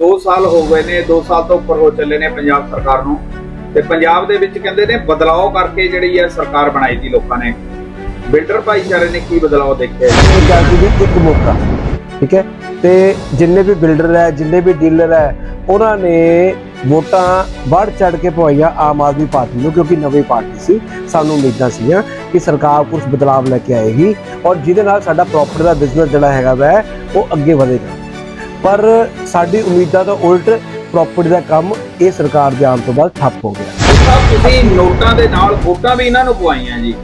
2 ਸਾਲ ਹੋ ਗਏ ਨੇ 2 ਸਾਲ ਤੋਂ ਉੱਪਰ ਹੋ ਚੱਲੇ ਨੇ ਪੰਜਾਬ ਸਰਕਾਰ ਨੂੰ। ਤੇ ਪੰਜਾਬ ਦੇ ਵਿੱਚ ਕਹਿੰਦੇ ਨੇ ਬਦਲਾਅ ਕਰਕੇ ਜਿਹੜੀ ਹੈ ਸਰਕਾਰ ਬਣਾਈ ਦੀ ਲੋਕਾਂ ਨੇ। ਬਿਲਡਰ ਭਾਈਚਾਰੇ ਨੇ ਕੀ ਬਦਲਾਅ ਦੇਖਿਆ? ਜੀ? ਇਹ ਦੀ ਇੱਕ ਮੌਕਾ, ਠੀਕ ਹੈ? ਤੇ ਜਿੰਨੇ ਵੀ ਬਿਲਡਰ ਹੈ, ਜਿੰਨੇ ਵੀ ਡੀਲਰ ਹੈ, ਉਹਨਾਂ ਨੇ ਵੋਟਾਂ ਵੱਧ ਚੜ ਕੇ ਪਵਾਈਆਂ ਆਮ ਆਦਮੀ ਪਾਰਟੀ ਨੂੰ, ਕਿਉਂਕਿ ਨਵੀਂ ਪਾਰਟੀ ਸੀ। ਸਾਨੂੰ ਉਮੀਦਾਂ ਸੀਗੀਆਂ ਕਿ ਸਰਕਾਰ ਕੁਝ ਬਦਲਾਅ ਲੈ ਕੇ ਆਏਗੀ ਔਰ ਜਿਹਦੇ ਨਾਲ ਸਾਡਾ ਪ੍ਰੋਪਰਟੀ ਦਾ ਬਿਜ਼ਨਸ ਜਿਹੜਾ ਹੈਗਾ ਵੈ, ਉਹ ਅੱਗੇ ਵਧੇਗਾ। ਪਰ ਸਾਡੀ ਉਮੀਦਾਂ ਤੋਂ ਉਲਟ ਪ੍ਰੋਪਰਟੀ ਦਾ ਕੰਮ ਇਹ ਸਰਕਾਰ ਦੇ ਆਉਣ ਤੋਂ ਬਾਅਦ ਠੱਪ ਹੋ ਗਿਆ। ਸਾਹਿਬ ਤੁਸੀਂ ਨੋਟਾਂ ਦੇ ਨਾਲ ਵੋਟਾਂ ਵੀ ਇਹਨਾਂ ਨੂੰ ਪਵਾਈਆਂ ਜੀ।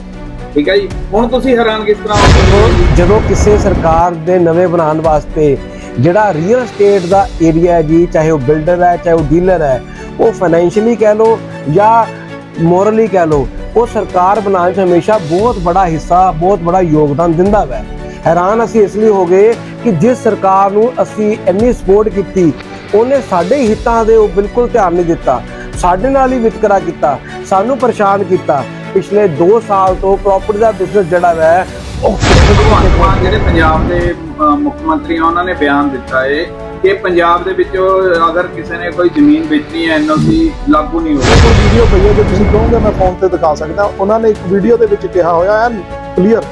ਠੀਕ ਹੈ ਜੀ? ਹੁਣ ਤੁਸੀਂ ਹੈਰਾਨ ਕਿਸ ਤਰ੍ਹਾਂ ਹੋ ਜਦੋਂ ਕਿਸੇ ਸਰਕਾਰ ਦੇ ਨਵੇਂ ਬਣਾਉਣ ਵਾਸਤੇ ਜਿਹੜਾ ਰੀਅਲ ਏਸਟੇਟ ਦਾ ਏਰੀਆ ਹੈ ਜੀ ਚਾਹੇ ਉਹ ਬਿਲਡਰ ਹੈ ਚਾਹੇ ਉਹ ਡੀਲਰ ਹੈ ਉਹ ਫਾਈਨੈਂਸ਼ੀਅਲੀ ਕਹਿ ਲੋ ਜਾਂ ਮੋਰਲੀ ਕਹਿ ਲੋ ਉਹ ਸਰਕਾਰ ਬਣਾਉਣ 'ਚ ਹਮੇਸ਼ਾ ਬਹੁਤ ਬੜਾ ਹਿੱਸਾ ਬਹੁਤ ਬੜਾ ਯੋਗਦਾਨ ਦਿੰਦਾ ਹੈ ਹੈਰਾਨ ਅਸੀਂ ਇਸ ਲਈ ਹੋ ਗਏ ਕਿ ਜਿਸ ਸਰਕਾਰ ਨੂੰ ਅਸੀਂ ਇੰਨੀ ਸਪੋਰਟ ਕੀਤੀ ਉਹਨੇ ਸਾਡੇ ਹਿੱਤਾਂ ਦੇ ਉਹ ਬਿਲਕੁਲ ਧਿਆਨ ਨਹੀਂ ਦਿੱਤਾ। ਸਾਡੇ ਨਾਲ ਹੀ ਵਿਤਕਰਾ ਕੀਤਾ ਸਾਨੂੰ ਪਰੇਸ਼ਾਨ ਕੀਤਾ। ਪਿਛਲੇ 2 ਸਾਲ ਤੋਂ ਪ੍ਰਾਪਰਟੀ ਦਾ ਬਿਜ਼ਨਸ ਜਿਹੜਾ ਹੈ ਉਹ ਭਗਵੰਤ ਮਾਨ ਜਿਹੜੇ ਪੰਜਾਬ ਦੇ ਮੁੱਖ ਮੰਤਰੀ ਆ ਉਹਨਾਂ ਨੇ ਬਿਆਨ ਦਿੱਤਾ ਹੈ ਕਿ ਪੰਜਾਬ ਦੇ ਵਿੱਚ ਅਗਰ ਕਿਸੇ ਨੇ ਕੋਈ ਜ਼ਮੀਨ ਵੇਚਣੀ ਹੈ ਐਨਓਸੀ ਲਾਗੂ ਨਹੀਂ ਹੋਵੇਗੀ ਕੋਈ ਵੀਡੀਓ ਪਈ ਹੈ ਜੇ ਤੁਸੀਂ ਕਹੋਗੇ ਮੈਂ ਫੋਨ ਤੇ ਦਿਖਾ ਸਕਦਾ। ਉਹਨਾਂ ਨੇ ਇੱਕ ਵੀਡੀਓ ਦੇ ਵਿੱਚ ਕਿਹਾ ਹੋਇਆ ਹੈ ਕਲੀਅਰ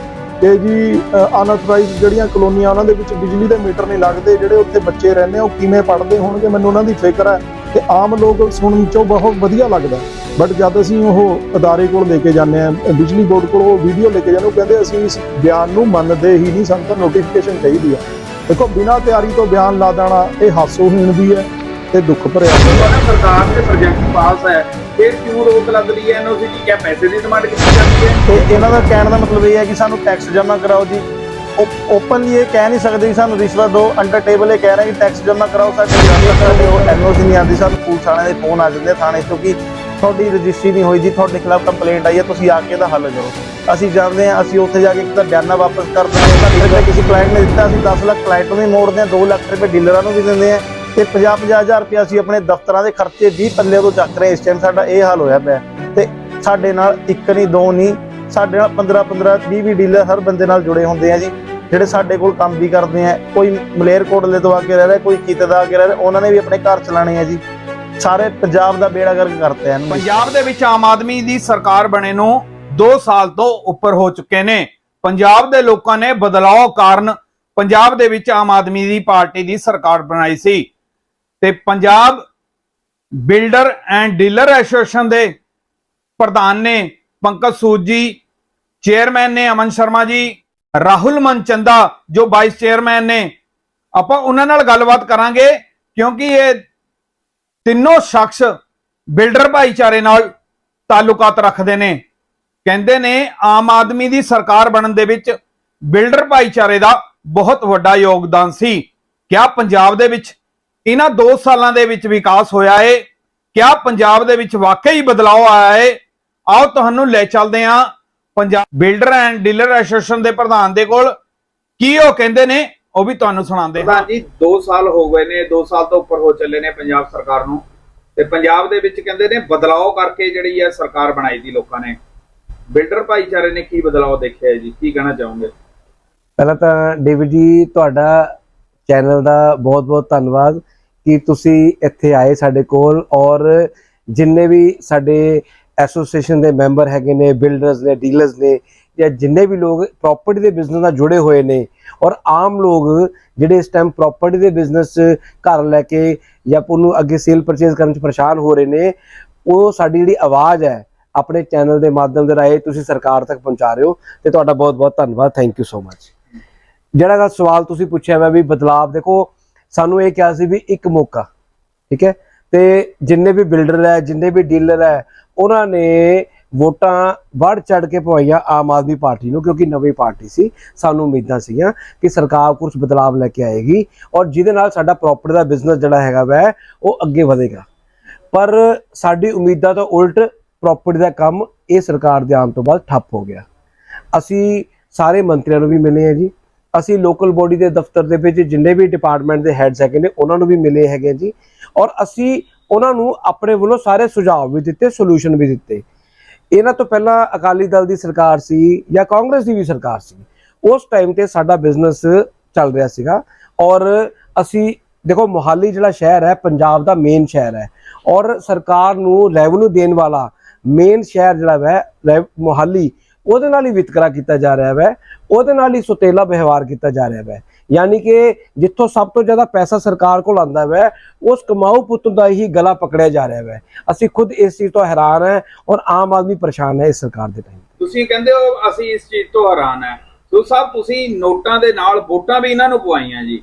ਕਿ ਜੀ ਅਨਆਥੋਰਾਈਜ਼ਡ ਜਿਹੜੀਆਂ ਕਲੋਨੀਆਂ, ਉਹਨਾਂ ਦੇ ਵਿੱਚ ਬਿਜਲੀ ਦੇ ਮੀਟਰ ਨਹੀਂ ਲੱਗਦੇ, ਜਿਹੜੇ ਉੱਥੇ ਬੱਚੇ ਰਹਿੰਦੇ ਆ, ਉਹ ਕਿਵੇਂ ਪੜ੍ਹਦੇ ਹੋਣਗੇ? ਮੈਨੂੰ ਉਹਨਾਂ ਦੀ ਫਿਕਰ ਹੈ ਤੇ ਆਮ ਲੋਕ ਸੁਣਨ ਚੋਂ ਬਹੁਤ ਵਧੀਆ ਲੱਗਦਾ ਬਟ ਜਦ ਅਸੀਂ ਉਹ ਅਦਾਰੇ ਕੋਲ ਲੈ ਕੇ ਜਾਂਦੇ ਆ ਬਿਜਲੀ ਬੋਰਡ ਕੋਲ ਉਹ ਵੀਡੀਓ ਲੈ ਕੇ ਜਾਂਦੇ ਉਹ ਕਹਿੰਦੇ ਅਸੀਂ ਇਸ ਬਿਆਨ ਨੂੰ ਮੰਨਦੇ ਹੀ ਨਹੀਂ, ਸਾਨੂੰ ਤਾਂ ਨੋਟੀਫਿਕੇਸ਼ਨ ਚਾਹੀਦੀ ਹੈ। ਦੇਖੋ, ਬਿਨਾਂ ਤਿਆਰੀ ਤੋਂ ਬਿਆਨ ਲਾ ਦੇਣਾ, ਇਹ ਹਾਸੋਹੀਣ ਵੀ ਹੈ ਤੇ ਦੁੱਖ ਭਰਿਆ ਸਰਕਾਰ ਦੇ ਪ੍ਰੋਜੈਕਟ ਪਾਸ ਹੈ। ਫਿਰ ਕਿਉਂ ਰੋਕ ਲੱਗ ਰਹੀ ਹੈ? ਐਨਓਸੀ ਦੀ ਕਿਆ ਪੈਸੇ ਦੀ ਡਿਮਾਂਡ ਕੀਤੀ ਜਾਂਦੀ ਹੈ? ਤੇ ਇਹਨਾਂ ਦਾ ਕਹਿਣ ਦਾ ਮਤਲਬ ਇਹ ਹੈ ਕਿ ਸਾਨੂੰ ਟੈਕਸ ਜਮ੍ਹਾਂ ਕਰਾਓ ਜੀ। ਓਪਨਲੀ ਇਹ ਕਹਿ ਨਹੀਂ ਸਕਦੇ ਕਿ ਸਾਨੂੰ ਰਿਸ਼ਵਤ ਦਿਓ। ਅੰਡਰ ਟੇਬਲ ਇਹ ਕਹਿ ਰਹੇ ਕਿ ਟੈਕਸ ਜਮ੍ਹਾਂ ਕਰਾਓ। ਸਾਡੇ ਜਮ੍ਹਾਂ ਕਰਦੇ ਹੋ ਐਨਓਸੀ ਨਹੀਂ ਆਉਂਦੀ। ਸਾਨੂੰ ਪੁਲਿਸ ਵਾਲਿਆਂ ਦੇ ਫੋਨ ਆ ਜਾਂਦੇ ਆ ਥਾਣੇ ਤੋਂ ਕਿ ਤੁਹਾਡੀ ਰਜਿਸਟਰੀ ਨਹੀਂ ਹੋਈ ਜੀ। ਤੁਹਾਡੇ ਖਿਲਾਫ ਕੰਪਲੇਂਟ ਆਈ ਹੈ। ਤੁਸੀਂ ਆ ਕੇ ਇਹਦਾ ਹੱਲ ਕਰੋ। ਅਸੀਂ ਜਾਂਦੇ ਹਾਂ। ਅਸੀਂ ਉੱਥੇ ਜਾ ਕੇ ਇੱਕ ਤਾਂ ਬਿਆਨਾ ਵਾਪਸ ਕਰ ਕਰਦੇ ਹਾਂ। ਲੱਖ ਕਿਸੇ ਕਲਾਇੰਟ ਨੇ ਦਿੱਤਾ। ਅਸੀਂ 10 ਲੱਖ ਕਲਾਇੰਟ ਨੂੰ ਵੀ ਮੋੜਦੇ ਹਾਂ। 2 ਲੱਖ ਰੁਪਏ ਡੀਲਰਾਂ ਨੂੰ ਵੀ ਦਿੰਦੇ ਹਾਂ। ਤੇ 50 ਹਜ਼ਾਰ ਰੁਪਏ ਅਸੀਂ ਆਪਣੇ ਦਫ਼ਤਰਾਂ ਦੇ ਖਰਚੇ 20 ਪੱਲੇ ਤੋਂ ਚੱਕ ਰਹੇ ਇਸ ਟਾਈਮ ਸਾਡਾ ਇਹ ਹਾਲ ਹੋਇਆ ਪਿਆ। ਤੇ ਸਾਡੇ ਨਾਲ ਇੱਕ ਨਹੀਂ, ਦੋ ਨਹੀਂ, ਸਾਡੇ ਨਾਲ 15 15 20 20 ਡੀਲਰ ਹਰ ਬੰਦੇ ਨਾਲ ਜੁੜੇ ਹੁੰਦੇ ਆ ਜੀ। ਜਿਹੜੇ ਸਾਡੇ ਕੋਲ ਕੰਮ ਵੀ ਕਰਦੇ ਆ, ਕੋਈ ਮਲੇਰਕੋਟਲੇ ਤੋਂ ਆ ਕੇ ਰਹਿ ਰਿਹਾ, ਕੋਈ ਕਿਤੇ ਦਾ ਆ ਕੇ ਰਹਿ ਰਿਹਾ, ਉਹਨਾਂ ਨੇ ਵੀ ਆਪਣੇ ਘਰ ਚਲਾਣੇ ਆ ਜੀ। ਸਾਰੇ ਪੰਜਾਬ ਦਾ ਬੇੜਾ ਗਰਕ ਕਰਤੇ ਹਨ ਪੰਜਾਬ ਦੇ ਵਿੱਚ ਆਮ ਆਦਮੀ ਦੀ ਸਰਕਾਰ ਬਣੇ ਨੂੰ 2 ਸਾਲ ਤੋਂ ਉੱਪਰ ਹੋ ਚੁੱਕੇ ਨੇ। ਪੰਜਾਬ ਦੇ ਲੋਕਾਂ ਨੇ ਬਦਲਾਅ ਕਾਰਨ ਪੰਜਾਬ ਦੇ ਵਿੱਚ ਆਮ ਆਦਮੀ ਦੀ ਪਾਰਟੀ ਦੀ ਸਰਕਾਰ ਬਣਾਈ ਸੀ। ਤੇ Punjab builder and dealer association ਦੇ ਪ੍ਰਧਾਨ ਨੇ ਪੰਕਜ ਸੂਦ ਜੀ, ਚੇਅਰਮੈਨ ਨੇ ਅਮਨ ਸ਼ਰਮਾ ਜੀ, ਰਾਹੁਲ ਮਨਚੰਦਾ ਜੋ ਵਾਈਸ ਚੇਅਰਮੈਨ ਨੇ। ਆਪਾਂ ਉਹਨਾਂ ਨਾਲ ਗੱਲਬਾਤ ਕਰਾਂਗੇ ਕਿਉਂਕਿ ਇਹ ਤਿੰਨੋਂ ਸ਼ਖਸ ਬਿਲਡਰ ਭਾਈਚਾਰੇ ਨਾਲ ਤਾਲੁਕਾਤ ਰੱਖਦੇ ਨੇ। ਕਹਿੰਦੇ ਨੇ ਆਮ ਆਦਮੀ ਦੀ ਸਰਕਾਰ ਬਣਨ ਦੇ ਵਿੱਚ ਬਿਲਡਰ ਭਾਈਚਾਰੇ ਦਾ ਬਹੁਤ ਵੱਡਾ ਯੋਗਦਾਨ ਸੀ। ਕਿਆ ਪੰਜਾਬ ਦੇ ਵਿੱਚ ਇਹਨਾਂ 2 ਸਾਲਾਂ ਦੇ ਵਿੱਚ ਵਿਕਾਸ ਹੋਇਆ ਏ। ਕਿਆ ਪੰਜਾਬ ਦੇ ਵਿੱਚ ਵਾਕਈ ਬਦਲਾਅ ਆਇਆ ਏ? ਆਓ ਤੁਹਾਨੂੰ ਲੈ ਚੱਲਦੇ ਹਾਂ Punjab builder and dealer association ਦੇ ਪ੍ਰਧਾਨ ਦੇ ਕੋਲ। ਕੀ ਉਹ ਕਹਿੰਦੇ ਨੇ ਉਹ ਵੀ ਤੁਹਾਨੂੰ ਸੁਣਾਉਂਦੇ ਹਾਂ। ਜੀ 2 ਸਾਲ ਹੋ ਗਏ ਨੇ 2 ਸਾਲ ਤੋਂ ਉੱਪਰ ਹੋ ਚੱਲੇ ਨੇ ਪੰਜਾਬ ਸਰਕਾਰ ਨੂੰ। ਤੇ ਪੰਜਾਬ ਦੇ ਵਿੱਚ ਕਹਿੰਦੇ ਨੇ ਬਦਲਾਅ ਕਰਕੇ ਜਿਹੜੀ ਹੈ ਸਰਕਾਰ ਬਣਾਈ ਦੀ ਲੋਕਾਂ ਨੇ। ਬਿਲਡਰ ਭਾਈਚਾਰੇ ਨੇ ਕੀ ਬਦਲਾਅ ਦੇਖਿਆ ਹੈ ਜੀ? ਕੀ ਕਹਿਣਾ ਚਾਹੋਗੇ? ਪਹਿਲਾਂ ਤਾਂ ਡੇਵਿਡ ਜੀ ਤੁਹਾਡਾ ਚੈਨਲ ਦਾ ਬਹੁਤ-ਬਹੁਤ ਧੰਨਵਾਦ। ਕਿ ਤੁਸੀਂ ਇੱਥੇ ਆਏ ਸਾਡੇ ਕੋਲ ਔਰ ਜਿੰਨੇ ਵੀ ਸਾਡੇ ਐਸੋਸੀਏਸ਼ਨ ਦੇ ਮੈਂਬਰ ਹੈਗੇ ਨੇ, ਬਿਲਡਰਸ ਨੇ, ਡੀਲਰਸ ਨੇ ਜਾਂ ਜਿੰਨੇ ਵੀ ਲੋਕ ਪ੍ਰਾਪਰਟੀ ਦੇ ਬਿਜ਼ਨਸ ਨਾਲ ਜੁੜੇ ਹੋਏ ਨੇ ਔਰ ਆਮ ਲੋਕ ਜਿਹੜੇ ਇਸ ਟਾਈਮ ਪ੍ਰਾਪਰਟੀ ਦੇ ਬਿਜ਼ਨਸ ਘਰ ਲੈ ਕੇ ਜਾਂ ਉਹਨੂੰ ਅੱਗੇ ਸੇਲ ਪਰਚੇਜ਼ ਕਰਨ ਚ ਪਰੇਸ਼ਾਨ ਹੋ ਰਹੇ ਨੇ, ਉਹ ਸਾਡੀ ਜਿਹੜੀ ਆਵਾਜ਼ ਹੈ ਆਪਣੇ ਚੈਨਲ ਦੇ ਮਾਧਿਅਮ ਦੇ ਰਾਹੀਂ ਤੁਸੀਂ ਸਰਕਾਰ ਤੱਕ ਪਹੁੰਚਾ ਰਹੇ ਹੋ ਤੇ ਤੁਹਾਡਾ ਬਹੁਤ-ਬਹੁਤ ਧੰਨਵਾਦ ਥੈਂਕ ਯੂ ਸੋ ਮਚ ਜਿਹੜਾ ਦਾ ਸਵਾਲ ਤੁਸੀਂ ਪੁੱਛਿਆ ਮੈਂ ਵੀ ਬਦਲਾਵ ਦੇਖੋ ਸਾਨੂੰ ਇਹ ਕਿਹਾ ਸੀ ਵੀ ਇੱਕ ਮੌਕਾ, ਠੀਕ ਹੈ? ਤੇ ਜਿੰਨੇ ਵੀ ਬਿਲਡਰ ਹੈ, ਜਿੰਨੇ ਵੀ ਡੀਲਰ ਹੈ, ਉਹਨਾਂ ਨੇ ਵੋਟਾਂ ਵੱਧ ਚੜ ਕੇ ਪਵਾਈਆਂ ਆਮ ਆਦਮੀ ਪਾਰਟੀ ਨੂੰ, ਕਿਉਂਕਿ ਨਵੀਂ ਪਾਰਟੀ ਸੀ। ਸਾਨੂੰ ਉਮੀਦਾਂ ਸੀਗੀਆਂ ਕਿ ਸਰਕਾਰ ਕੁਝ ਬਦਲਾਵ ਲੈ ਕੇ ਆਏਗੀ ਔਰ ਜਿਹਦੇ ਨਾਲ ਸਾਡਾ ਪ੍ਰੋਪਰਟੀ ਦਾ ਬਿਜ਼ਨਸ ਜਿਹੜਾ ਹੈਗਾ ਵੈ, ਉਹ ਅੱਗੇ ਵਧੇਗਾ। ਪਰ ਸਾਡੀ ਉਮੀਦਾਂ ਤੋਂ ਉਲਟ ਪ੍ਰੋਪਰਟੀ ਦਾ ਕੰਮ ਇਹ ਸਰਕਾਰ ਦੇ ਆਉਣ ਤੋਂ ਬਾਅਦ ਠੱਪ ਹੋ ਗਿਆ। ਅਸੀਂ ਸਾਰੇ ਮੰਤਰੀਆਂ ਨੂੰ ਵੀ ਮਿਲੇ ਹਾਂ ਜੀ। ਅਸੀਂ ਲੋਕਲ ਬੋਡੀ ਦੇ ਦਫ਼ਤਰ ਦੇ ਵਿੱਚ ਜਿੰਨੇ ਵੀ ਡਿਪਾਰਟਮੈਂਟ ਦੇ ਹੈਡਸ ਹੈਗੇ ਨੇ, ਉਹਨਾਂ ਨੂੰ ਵੀ ਮਿਲੇ ਹੈਗੇ ਜੀ। ਔਰ ਅਸੀਂ ਉਹਨਾਂ ਨੂੰ ਆਪਣੇ ਵੱਲੋਂ ਸਾਰੇ ਸੁਝਾਅ ਵੀ ਦਿੱਤੇ ਸੋਲੂਸ਼ਨ ਵੀ ਦਿੱਤੇ। ਇਹਨਾਂ ਤੋਂ ਪਹਿਲਾਂ ਅਕਾਲੀ ਦਲ ਦੀ ਸਰਕਾਰ ਸੀ ਜਾਂ ਕਾਂਗਰਸ ਦੀ ਵੀ ਸਰਕਾਰ ਸੀ। ਉਸ ਟਾਈਮ ਤੇ ਸਾਡਾ ਬਿਜ਼ਨਸ ਚੱਲ ਰਿਹਾ ਸੀਗਾ। ਔਰ ਅਸੀਂ, ਦੇਖੋ, ਮੋਹਾਲੀ ਜਿਹੜਾ ਸ਼ਹਿਰ ਹੈ, ਪੰਜਾਬ ਦਾ ਮੇਨ ਸ਼ਹਿਰ ਹੈ। ਔਰ ਸਰਕਾਰ ਨੂੰ ਰੈਵਨਿਊ ਦੇਣ ਵਾਲਾ ਮੇਨ ਸ਼ਹਿਰ ਜਿਹੜਾ ਹੈ ਰੈ- ਮੋਹਾਲੀ ਉਹਦੇ ਨਾਲ ਹੀ ਵਿਤਕਰਾ ਕੀਤਾ ਜਾ ਰਿਹਾ ਹੈ ਉਹਦੇ ਨਾਲ ਹੀ ਸੁਤੇਲਾ ਵਿਵਹਾਰ ਕੀਤਾ ਜਾ ਰਿਹਾ ਹੈ ਯਾਨੀ ਕਿ ਜਿੱਥੋਂ ਸਭ ਤੋਂ ਜ਼ਿਆਦਾ ਪੈਸਾ ਸਰਕਾਰ ਕੋਲ ਆਉਂਦਾ ਹੈ ਉਸ ਕਮਾਊ ਪੁੱਤ ਦਾ ਹੀ ਗਲਾ ਪਕੜਿਆ ਜਾ ਰਿਹਾ ਹੈ ਅਸੀਂ ਖੁਦ ਇਸ ਚੀਜ਼ ਤੋਂ ਹੈਰਾਨ ਹੈ ਔਰ ਆਮ ਆਦਮੀ ਪਰੇਸ਼ਾਨ ਹੈ ਇਸ ਸਰਕਾਰ ਦੇ ਟਾਈਮ ਤੁਸੀਂ ਕਹਿੰਦੇ ਹੋ ਅਸੀਂ ਇਸ ਚੀਜ਼ ਤੋਂ ਹੈਰਾਨ ਹੈ। ਸੋ ਸਾਹਿਬ ਤੁਸੀਂ ਨੋਟਾਂ ਦੇ ਨਾਲ ਵੋਟਾਂ ਵੀ ਇਹਨਾਂ ਨੂੰ ਪਵਾਈਆਂ ਜੀ।